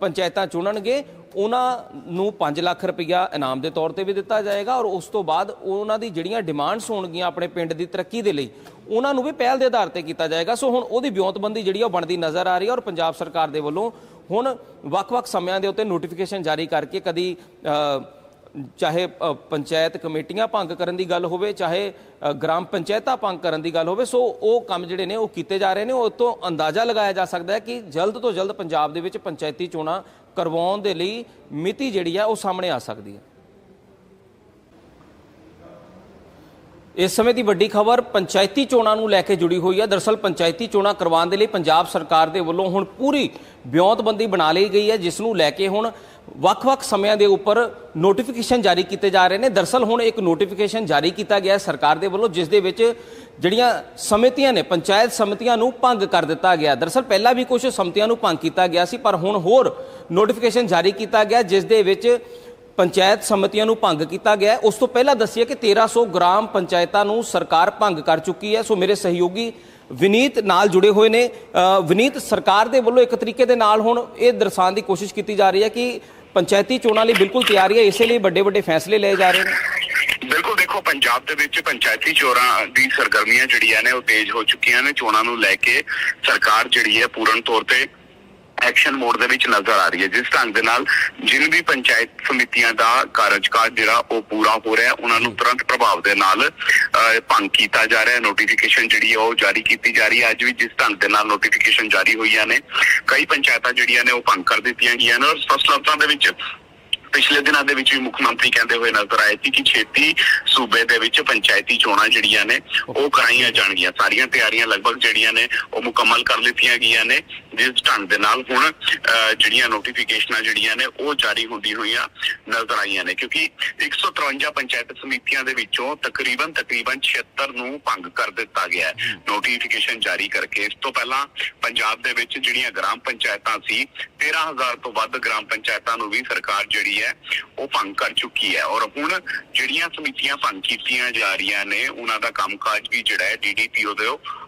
Speaker 1: ਪੰਚਾਇਤਾਂ ਚੁਣਨਗੇ, ਉਹਨਾਂ ਨੂੰ 5 ਲੱਖ ਰੁਪਇਆ ਇਨਾਮ ਦੇ ਤੌਰ ਤੇ ਵੀ ਦਿੱਤਾ ਜਾਏਗਾ। ਔਰ ਉਸ ਤੋਂ ਬਾਅਦ ਉਹਨਾਂ ਦੀ ਜਿਹੜੀਆਂ ਡਿਮਾਂਡਸ ਹੋਣਗੀਆਂ ਆਪਣੇ ਪਿੰਡ ਦੀ ਤਰੱਕੀ ਦੇ ਲਈ ਉਹਨਾਂ ਨੂੰ ਵੀ ਪਹਿਲ ਦੇ ਆਧਾਰ ਤੇ ਕੀਤਾ ਜਾਏਗਾ। ਸੋ ਹੁਣ ਉਹਦੀ ਵਿਉਂਤਬੰਦੀ ਜਿਹੜੀ ਉਹ ਬਣਦੀ ਨਜ਼ਰ ਆ ਰਹੀ ਹੈ ਔਰ ਪੰਜਾਬ ਸਰਕਾਰ ਦੇ ਵੱਲੋਂ ਹੁਣ ਵੱਖ-ਵੱਖ ਸਮਿਆਂ ਦੇ ਉੱਤੇ ਨੋਟੀਫਿਕੇਸ਼ਨ ਜਾਰੀ ਕਰਕੇ ਕਦੀ ਚਾਹੇ ਪੰਚਾਇਤ ਕਮੇਟੀਆਂ ਭੰਗ ਕਰਨ ਦੀ ਗੱਲ ਹੋਵੇ, ਚਾਹੇ ਗ੍ਰਾਮ ਪੰਚਾਇਤਾਂ ਭੰਗ ਕਰਨ ਦੀ ਗੱਲ ਹੋਵੇ, ਸੋ ਉਹ ਕੰਮ ਜਿਹੜੇ ਨੇ ਉਹ ਕੀਤੇ ਜਾ ਰਹੇ ਨੇ। ਉਹ ਤੋਂ ਅੰਦਾਜ਼ਾ ਲਗਾਇਆ ਜਾ ਸਕਦਾ ਹੈ ਕਿ ਜਲਦ ਤੋਂ ਜਲਦ ਪੰਜਾਬ ਦੇ ਵਿੱਚ ਪੰਚਾਇਤੀ ਚੋਣਾਂ ਕਰਵਾਉਣ ਦੇ ਲਈ ਮਿਤੀ ਜਿਹੜੀ ਆ ਉਹ ਸਾਹਮਣੇ ਆ ਸਕਦੀ ਹੈ। ਇਸ ਸਮੇਂ ਦੀ ਵੱਡੀ ਖਬਰ ਪੰਚਾਇਤੀ ਚੋਣਾਂ ਨੂੰ ਲੈ ਕੇ ਜੁੜੀ ਹੋਈ ਹੈ ਦਰਸਲ ਪੰਚਾਇਤੀ ਚੋਣਾਂ ਕਰਵਾਉਣ ਦੇ ਲਈ ਪੰਜਾਬ ਸਰਕਾਰ ਦੇ ਵੱਲੋਂ ਹੁਣ ਪੂਰੀ ਬਿਉਂਤਬੰਦੀ ਬਣਾ ਲਈ ਗਈ ਹੈ, ਜਿਸ ਨੂੰ ਲੈ ਕੇ ਹੁਣ ਵੱਖ-ਵੱਖ ਸਮਿਆਂ ਦੇ ਉੱਪਰ ਨੋਟੀਫਿਕੇਸ਼ਨ ਜਾਰੀ ਕੀਤੇ ਜਾ ਰਹੇ ਨੇ। ਦਰਸਲ ਹੁਣ ਇੱਕ ਨੋਟੀਫਿਕੇਸ਼ਨ ਜਾਰੀ ਕੀਤਾ ਗਿਆ ਸਰਕਾਰ ਦੇ ਵੱਲੋਂ, ਜਿਸ ਦੇ ਵਿੱਚ ਜਿਹੜੀਆਂ ਸਮਿਤੀਆਂ ਨੇ, ਪੰਚਾਇਤ ਸਮਿਤੀਆਂ ਨੂੰ ਭੰਗ ਕਰ ਦਿੱਤਾ ਗਿਆ। ਦਰਸਲ ਪਹਿਲਾਂ ਵੀ ਕੁਝ ਸਮਿਤੀਆਂ ਨੂੰ ਭੰਗ ਕੀਤਾ ਗਿਆ ਸੀ, ਪਰ ਹੁਣ ਹੋਰ ਨੋਟੀਫਿਕੇਸ਼ਨ ਜਾਰੀ ਕੀਤਾ ਗਿਆ, ਜਿਸ ਦੇ ਵਿੱਚ ਪੰਚਾਇਤ ਸਮਿਤੀਆਂ ਨੂੰ ਭੰਗ ਕੀਤਾ ਗਿਆ ਉਸ ਤੋਂ ਪਹਿਲਾਂ ਦੱਸਿਆ ਕਿ 1300 ਗ੍ਰਾਮ ਪੰਚਾਇਤਾਂ ਨੂੰ ਸਰਕਾਰ ਭੰਗ ਕਰ ਚੁੱਕੀ ਹੈ। ਸੋ ਮੇਰੇ ਸਹਿਯੋਗੀ ਵਿਨੀਤ ਨਾਲ ਜੁੜੇ ਹੋਏ ਨੇ। ਵਿਨੀਤ, ਸਰਕਾਰ ਦੇ ਵੱਲੋਂ ਇੱਕ ਤਰੀਕੇ ਦੇ ਨਾਲ ਹੁਣ ਇਹ ਦਰਸਾਉਣ ਦੀ ਕੋਸ਼ਿਸ਼ ਕੀਤੀ ਜਾ ਰਹੀ ਹੈ ਕਿ ਪੰਚਾਇਤੀ ਚੋਣਾਂ ਲਈ ਬਿਲਕੁਲ ਤਿਆਰੀ ਹੈ। ਇਸੇ ਲਈ ਵੱਡੇ ਵੱਡੇ ਫੈਸਲੇ ਲਏ ਜਾ ਰਹੇ ਨੇ।
Speaker 2: ਬਿਲਕੁਲ ਦੇਖੋ, ਪੰਜਾਬ ਦੇ ਵਿੱਚ ਪੰਚਾਇਤੀ ਚੋਣਾਂ ਦੀ ਸਰਗਰਮੀਆਂ ਜਿਹੜੀਆਂ ਨੇ, ਉਹ ਤੇਜ਼ ਹੋ ਚੁੱਕੀਆਂ ਨੇ। ਚੋਣਾਂ ਨੂੰ ਲੈ ਕੇ ਸਰਕਾਰ ਜਿਹੜੀ ਹੈ ਪੂਰਨ ਤੌਰ ਤੇ ਐਕਸ਼ਨ ਮੋਡ ਦੇ ਵਿੱਚ ਨਜ਼ਰ ਆ ਰਹੀ ਹੈ। ਜਿਸ ਢੰਗ ਦੇ ਨਾਲ ਜਿਨ ਵੀ ਪੰਚਾਇਤ ਸਮਿਤੀਆਂ ਦਾ ਕਾਰਜਕਾਲ ਜਿਹੜਾ ਉਹ ਪੂਰਾ ਹੋ ਰਿਹਾ ਉਹਨਾਂ ਨੂੰ ਤੁਰੰਤ ਪ੍ਰਭਾਵ ਦੇ ਨਾਲ ਭੰਗ ਕੀਤਾ ਜਾ ਰਿਹਾ ਹੈ। ਨੋਟੀਫਿਕੇਸ਼ਨ ਜਿਹੜੀ ਉਹ ਜਾਰੀ ਕੀਤੀ ਜਾ ਰਹੀ ਹੈ। ਅੱਜ ਵੀ ਜਿਸ ਢੰਗ ਦੇ ਨਾਲ ਨੋਟੀਫਿਕੇਸ਼ਨ ਜਾਰੀ ਹੋਈਆਂ ਨੇ ਕਈ ਪੰਚਾਇਤਾਂ ਜਿਹੜੀਆਂ ਨੇ ਉਹ ਭੰਗ ਕਰ ਦਿੱਤੀਆਂ ਗਈਆਂ ਨੇ। ਔਰ ਫਸਲਾਂ ਦੇ ਵਿੱਚ ਪਿਛਲੇ ਦਿਨਾਂ ਦੇ ਵਿੱਚ ਵੀ ਮੁੱਖ ਮੰਤਰੀ ਕਹਿੰਦੇ ਹੋਏ ਨਜ਼ਰ ਆਏ ਸੀ ਕਿ ਛੇਤੀ ਸੂਬੇ ਦੇ ਵਿੱਚ ਪੰਚਾਇਤੀ ਚੋਣਾਂ ਜਿਹੜੀਆਂ ਨੇ ਉਹ ਕਰਾਈਆਂ ਜਾਣਗੀਆਂ। ਸਾਰੀਆਂ ਤਿਆਰੀਆਂ ਲਗਭਗ ਜਿਹੜੀਆਂ ਨੇ ਉਹ ਮੁਕੰਮਲ ਕਰ ਲਿੱਤੀਆਂ ਗਈਆਂ ਨੇ। ਜਿਸ ਢੰਗ ਦੇ ਨਾਲ ਹੁਣ ਜਿਹੜੀਆਂ ਨੋਟੀਫਿਕੇਸ਼ਨਾਂ ਜਿਹੜੀਆਂ ਨੇ ਉਹ ਜਾਰੀ ਹੁੰਦੀ ਹੋਈਆਂ ਨਜ਼ਰ ਆਈਆਂ ਨੇ। ਕਿਉਂਕਿ 153 ਪੰਚਾਇਤ ਸਮਿਤੀਆਂ ਦੇ ਵਿੱਚੋਂ ਤਕਰੀਬਨ ਤਕਰੀਬਨ 76 ਨੂੰ ਭੰਗ ਕਰ ਦਿੱਤਾ ਗਿਆ ਹੈ। ਨੋਟੀਫਿਕੇਸ਼ਨ ਜਾਰੀ ਕਰਕੇ ਇਸ ਤੋਂ ਪਹਿਲਾਂ ਪੰਜਾਬ ਦੇ ਵਿੱਚ ਜਿਹੜੀਆਂ ਗ੍ਰਾਮ ਪੰਚਾਇਤਾਂ ਸੀ 13000 ਤੋਂ ਵੱਧ ਗ੍ਰਾਮ ਪੰਚਾਇਤਾਂ ਨੂੰ ਵੀ ਸਰਕਾਰ ਜਿਹੜੀ ਹੈ ਉਹ ਭੰਗ ਕਰ ਚੁੱਕੀ ਹੈ। ਔਰ ਹੁਣ ਜਿਹੜੀਆਂ ਸਮਿਤੀਆਂ ਭੰਗ ਕੀਤੀਆਂ ਜਾ ਰਹੀਆਂ ਨੇ ਉਹਨਾਂ ਦਾ ਕੰਮਕਾਜ ਵੀ ਜਿਹੜਾ ਹੈ ਡੀਡੀਪੀਓ ਦੇ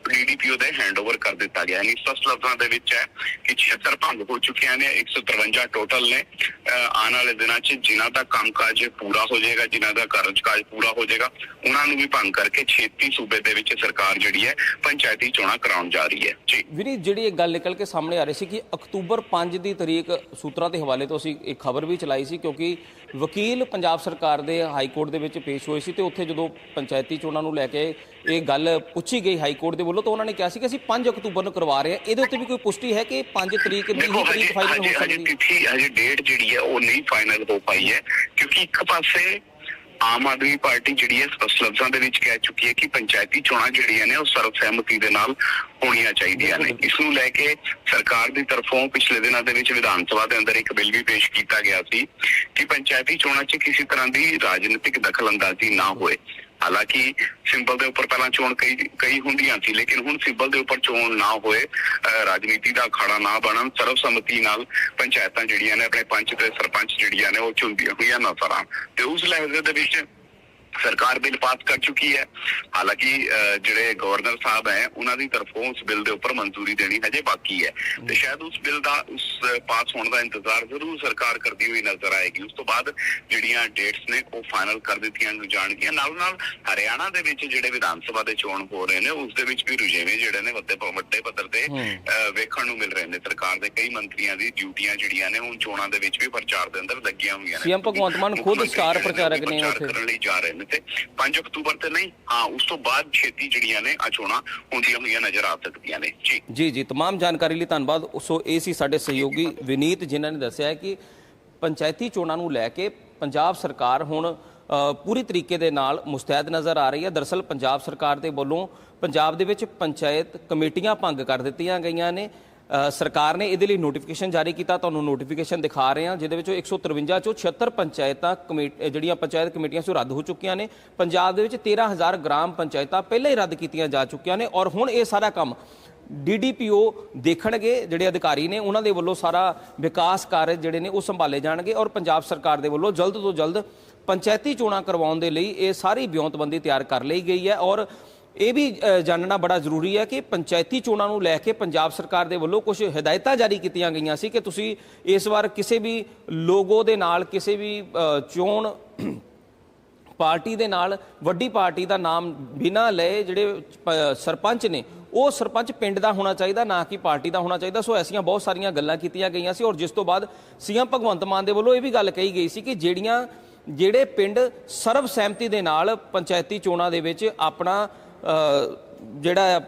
Speaker 2: ਡੀਡੀਪੀਓ ਦੇ ਹੈਂਡਓਵਰ ਕਰ ਦਿੱਤਾ ਗਿਆ ਹੈ। ਸਪਸ਼ਟ ਲਫ਼ਜ਼ਾਂ ਦੇ ਵਿੱਚ ਹੈ ਕਿ 76 ਭੰਗ ਹੋ ਚੁੱਕੀਆਂ ਨੇ 153 ਟੋਟਲ ਨੇ। ਆਉਣ ਵਾਲੇ ਦਿਨਾਂ 'ਚ ਜਿਨ੍ਹਾਂ ਦਾ ਕੰਮਕਾਜ ਪੂਰਾ ਹੋ ਜਾਏਗਾ, ਜਿਨ੍ਹਾਂ ਦਾ ਕਾਰਜਕਾਜ ਪੂਰਾ ਹੋ ਜਾਏਗਾ, ਉਹਨਾਂ ਨੂੰ ਵੀ ਭੰਗ ਕਰਕੇ ਛੇਤੀ ਸੂਬੇ ਦੇ ਵਿੱਚ ਸਰਕਾਰ ਜਿਹੜੀ ਹੈ ਪੰਚਾਇਤੀ ਚੋਣਾਂ ਕਰਾਉਣ ਜਾ ਰਹੀ ਹੈ। ਜੀ।
Speaker 1: ਵੀਰੇ, ਜਿਹੜੀ ਇਹ ਗੱਲ ਨਿਕਲ ਕੇ ਸਾਹਮਣੇ ਆ ਰਹੀ ਸੀ ਕਿ ਅਕਤੂਬਰ 5 ਦੀ ਤਰੀਕ ਸੂਤਰਾਂ ਦੇ ਹਵਾਲੇ ਤੋਂ ਅਸੀਂ ਇੱਕ ਖਬਰ ਵੀ ਚਲਾਈ ਸੀ ਕਿਉਂਕਿ ਵਕੀਲ ਪੰਜਾਬ ਸਰਕਾਰ ਦੇ ਹਾਈ ਕੋਰਟ ਦੇ ਵਿੱਚ ਪੇਸ਼ ਹੋਏ ਸੀ ਤੇ ਉੱਥੇ ਜਦੋਂ ਪੰਚਾਇਤੀ ਚੋਣਾਂ ਨੂੰ ਲੈ ਕੇ ਇਹ ਗੱਲ ਪੁੱਛੀ ਗਈ ਹਾਈ ਕੋਰਟ ਦੇ ਵੱਲੋਂ ਤਾਂ ਉਹਨਾਂ ਨੇ ਕਿਹਾ ਸੀ ਕਿ ਅਸੀਂ 5 ਅਕਤੂਬਰ ਨੂੰ ਕਰਵਾ ਰਹੇ ਹਾਂ। ਇਹਦੇ ਉੱਤੇ ਵੀ ਕੋਈ ਪੁਸ਼ਟੀ ਹੈ ਕਿ 5 ਤਰੀਕ ਦੀ ਹੀ ਤਰੀਕ ਫਾਈਨਲ ਹੋ ਸਕਦੀ ਹੈ?
Speaker 2: ਤਿਥੀ ਹਜੇ ਡੇਟ ਜਿਹੜੀ ਹੈ ਉਹ ਨਹੀਂ ਫਾਈਨਲ ਹੋ ਪਾਈ ਹੈ ਕਿਉਂਕਿ ਇੱਕ ਪਾਸੇ ਆਮ ਆਦਮੀ ਪਾਰਟੀ ਜਿਹੜੀ ਹੈ ਸਪਸ਼ਟ ਲਫ਼ਜ਼ਾਂ ਦੇ ਵਿੱਚ ਕਹਿ ਚੁੱਕੀ ਹੈ ਕਿ ਪੰਚਾਇਤੀ ਚੋਣਾਂ ਜਿਹੜੀਆਂ ਨੇ ਉਹ ਸਰਵਸਹਿਮਤੀ ਦੇ ਨਾਲ ਹੋਣੀਆਂ ਚਾਹੀਦੀਆਂ ਨੇ। ਇਸ ਨੂੰ ਲੈ ਕੇ ਸਰਕਾਰ ਦੀ ਤਰਫੋਂ ਪਿਛਲੇ ਦਿਨਾਂ ਦੇ ਵਿੱਚ ਵਿਧਾਨ ਸਭਾ ਦੇ ਅੰਦਰ ਇੱਕ ਬਿੱਲ ਵੀ ਪੇਸ਼ ਕੀਤਾ ਗਿਆ ਸੀ ਕਿ ਪੰਚਾਇਤੀ ਚੋਣਾਂ 'ਚ ਕਿਸੇ ਤਰ੍ਹਾਂ ਦੀ ਰਾਜਨੀਤਿਕ ਦਖਲਅੰਦਾਜ਼ੀ ਨਾ ਹੋਏ। ਹਾਲਾਂਕਿ ਸਿੰਬਲ ਦੇ ਉੱਪਰ ਪਹਿਲਾਂ ਚੋਣ ਕਈ ਕਈ ਹੁੰਦੀਆਂ ਸੀ, ਲੇਕਿਨ ਹੁਣ ਸਿੰਬਲ ਦੇ ਉੱਪਰ ਚੋਣ ਨਾ ਹੋਏ, ਅਹ ਰਾਜਨੀਤੀ ਦਾ ਅਖਾੜਾ ਨਾ ਬਣਨ ਸਰਵਸੰਮਤੀ ਨਾਲ ਪੰਚਾਇਤਾਂ ਜਿਹੜੀਆਂ ਨੇ, ਆਪਣੇ ਪੰਚ ਤੇ ਸਰਪੰਚ ਜਿਹੜੀਆਂ ਨੇ, ਉਹ ਚੁਣਦੀਆਂ ਹੋਈਆਂ ਨਜ਼ਰ। ਆਉਣ ਤੇ ਉਸ ਲਹਿਜ਼ੇ ਦੇ ਵਿੱਚ ਸਰਕਾਰ ਬਿੱਲ ਪਾਸ ਕਰ ਚੁੱਕੀ ਹੈ। ਹਾਲਾਂਕਿ ਜਿਹੜੇ ਗਵਰਨਰ ਸਾਹਿਬ ਹੈ ਉਹਨਾਂ ਦੀ ਤਰਫੋਂ ਉਸ ਬਿੱਲ ਦੇ ਉੱਪਰ ਮਨਜ਼ੂਰੀ ਦੇਣੀ ਹਜੇ ਬਾਕੀ ਹੈ। ਤੇ ਸ਼ਾਇਦ ਉਸ ਬਿੱਲ ਦਾ ਉਸ ਪਾਸ ਹੋਣ ਦਾ ਇੰਤਜ਼ਾਰ ਜ਼ਰੂਰ ਸਰਕਾਰ ਕਰਦੀ ਹੋਈ ਨਜ਼ਰ ਆਏਗੀ। ਉਸ ਤੋਂ ਬਾਅਦ ਜਿਹੜੀਆਂ ਡੇਟਸ ਨੇ ਉਹ ਫਾਈਨਲ ਕਰ ਦਿੱਤੀਆਂ ਜਾਣਗੀਆਂ। ਨਾਲ ਨਾਲ ਹਰਿਆਣਾ ਦੇ ਵਿੱਚ ਜਿਹੜੇ ਵਿਧਾਨ ਸਭਾ ਦੇ ਚੋਣ ਹੋ ਰਹੇ ਨੇ ਉਸ ਦੇ ਵਿੱਚ ਵੀ ਰੁਝੇਵੇਂ ਜਿਹੜੇ ਨੇ ਵੱਡੇ ਵੱਡੇ ਪੱਧਰ ਤੇ ਵੇਖਣ ਨੂੰ ਮਿਲ ਰਹੇ ਨੇ। ਸਰਕਾਰ ਦੇ ਕਈ ਮੰਤਰੀਆਂ ਦੀ ਡਿਊਟੀਆਂ ਜਿਹੜੀਆਂ ਨੇ ਹੁਣ ਚੋਣਾਂ ਦੇ ਵਿੱਚ ਵੀ ਪ੍ਰਚਾਰ ਦੇ ਅੰਦਰ ਲੱਗੀਆਂ ਹੋਈਆਂ ਨੇ।
Speaker 1: CM ਭਗਵੰਤ ਮਾਨ ਖੁਦ ਸਟਾਰ ਪ੍ਰਚਾਰਕ ਨੇ ਉੱਥੇ।
Speaker 2: ਕਰਨ ਲਈ ਜਾ ਰਹੇ ਨੇ ਤੇ 5 ਅਕਤੂਬਰ ਤੇ ਨਹੀਂ ਹਾਂ ਉਸ ਤੋਂ ਬਾਅਦ ਛੇਤੀ ਜਿਹੜੀਆਂ ਨੇ ਆ ਚੋਣਾਂ ਹੁੰਦੀਆਂ ਹੋਈਆਂ ਨਜ਼ਰ ਆ ਸਕਦੀਆਂ ਨੇ ਜੀ
Speaker 1: ਜੀ ਜੀ तमाम ਜਾਣਕਾਰੀ ਲਈ ਧੰਨਵਾਦ ਸੋ ਇਹ ਸੀ ਸਾਡੇ ਸਹਿਯੋਗੀ ਵਿਨੀਤ ਜਿਨ੍ਹਾਂ ਨੇ ਦੱਸਿਆ ਹੈ ਕਿ ਪੰਚਾਇਤੀ ਚੋਣਾਂ ਨੂੰ ਲੈ ਕੇ ਪੰਜਾਬ ਸਰਕਾਰ ਹੁਣ ਅ, ਪੂਰੀ ਤਰੀਕੇ ਦੇ ਨਾਲ ਮੁਸਤੈਦ ਨਜ਼ਰ ਆ ਰਹੀ ਹੈ ਦਰਸਲ ਪੰਜਾਬ ਸਰਕਾਰ ਦੇ ਵੱਲੋਂ ਪੰਜਾਬ ਦੇ ਵਿੱਚ ਪੰਚਾਇਤ ਕਮੇਟੀਆਂ ਭੰਗ ਕਰ ਦਿੱਤੀਆਂ ਗਈਆਂ ਨੇ ਅ, ਸਰਕਾਰ ਨੇ ਇਹਦੇ ਲਈ ਨੋਟੀਫਿਕੇਸ਼ਨ ਜਾਰੀ ਕੀਤਾ, ਤੁਹਾਨੂੰ ਨੋਟੀਫਿਕੇਸ਼ਨ ਦਿਖਾ ਰਹੇ ਹਾਂ, ਜਿਹਦੇ ਵਿੱਚੋਂ 153 ਚੋਂ 76 ਪੰਚਾਇਤਾਂ ਕਮੇਟ ਜਿਹੜੀਆਂ ਪੰਚਾਇਤ ਕਮੇਟੀਆਂ ਸੀ ਉਹ ਰੱਦ ਹੋ ਚੁੱਕੀਆਂ ਨੇ। ਪੰਜਾਬ ਦੇ ਵਿੱਚ 13000 ਗ੍ਰਾਮ ਪੰਚਾਇਤਾਂ ਪਹਿਲਾਂ ਹੀ ਰੱਦ ਕੀਤੀਆਂ ਜਾ ਚੁੱਕੀਆਂ ਨੇ ਔਰ ਹੁਣ ਇਹ ਸਾਰਾ ਕੰਮ ਡੀਡੀਪੀਓ ਦੇਖਣਗੇ, ਜਿਹੜੇ ਅਧਿਕਾਰੀ ਨੇ, ਉਹਨਾਂ ਦੇ ਵੱਲੋਂ ਸਾਰਾ ਵਿਕਾਸ ਕਾਰਜ ਜਿਹੜੇ ਨੇ ਉਹ ਸੰਭਾਲੇ ਜਾਣਗੇ ਔਰ ਪੰਜਾਬ ਸਰਕਾਰ ਦੇ ਵੱਲੋਂ ਜਲਦ ਤੋਂ ਜਲਦ ਪੰਚਾਇਤੀ ਚੋਣਾਂ ਕਰਵਾਉਣ ਦੇ ਲਈ ਇਹ ਸਾਰੀ ਬਿਉਂਤਬੰਦੀ ਤਿਆਰ ਕਰ ਲਈ ਗਈ ਹੈ ਔਰ ਇਹ ਵੀ ਜਾਣਨਾ ਬੜਾ ਜ਼ਰੂਰੀ ਹੈ ਕਿ ਪੰਚਾਇਤੀ ਚੋਣਾਂ ਨੂੰ ਲੈ ਕੇ ਪੰਜਾਬ ਸਰਕਾਰ ਦੇ ਵੱਲੋਂ ਕੁਝ ਹਦਾਇਤਾਂ ਜਾਰੀ ਕੀਤੀਆਂ ਗਈਆਂ ਸੀ ਕਿ ਤੁਸੀਂ ਇਸ ਵਾਰ ਕਿਸੇ ਵੀ ਲੋਗੋ ਦੇ ਨਾਲ, ਕਿਸੇ ਵੀ ਚੋਣ ਪਾਰਟੀ ਦੇ ਨਾਲ, ਵੱਡੀ ਪਾਰਟੀ ਦਾ ਨਾਮ ਬਿਨਾਂ ਲਏ ਜਿਹੜੇ ਸਰਪੰਚ ਨੇ, ਉਹ ਸਰਪੰਚ ਪਿੰਡ ਦਾ ਹੋਣਾ ਚਾਹੀਦਾ, ਨਾ ਕਿ ਪਾਰਟੀ ਦਾ ਹੋਣਾ ਚਾਹੀਦਾ। ਸੋ ਐਸੀਆਂ ਬਹੁਤ ਸਾਰੀਆਂ ਗੱਲਾਂ ਕੀਤੀਆਂ ਗਈਆਂ ਸੀ ਔਰ ਜਿਸ ਤੋਂ ਬਾਅਦ ਸੀਐਮ ਭਗਵੰਤ ਮਾਨ ਦੇ ਵੱਲੋਂ ਇਹ ਵੀ ਗੱਲ ਕਹੀ ਗਈ ਸੀ ਕਿ ਜਿਹੜੀਆਂ, ਜਿਹੜੇ ਪਿੰਡ ਸਰਬ ਸਹਿਮਤੀ ਦੇ ਨਾਲ ਪੰਚਾਇਤੀ ਚੋਣਾਂ ਦੇ ਵਿੱਚ ਆਪਣਾ ਜਿਹੜਾ ਹੈ,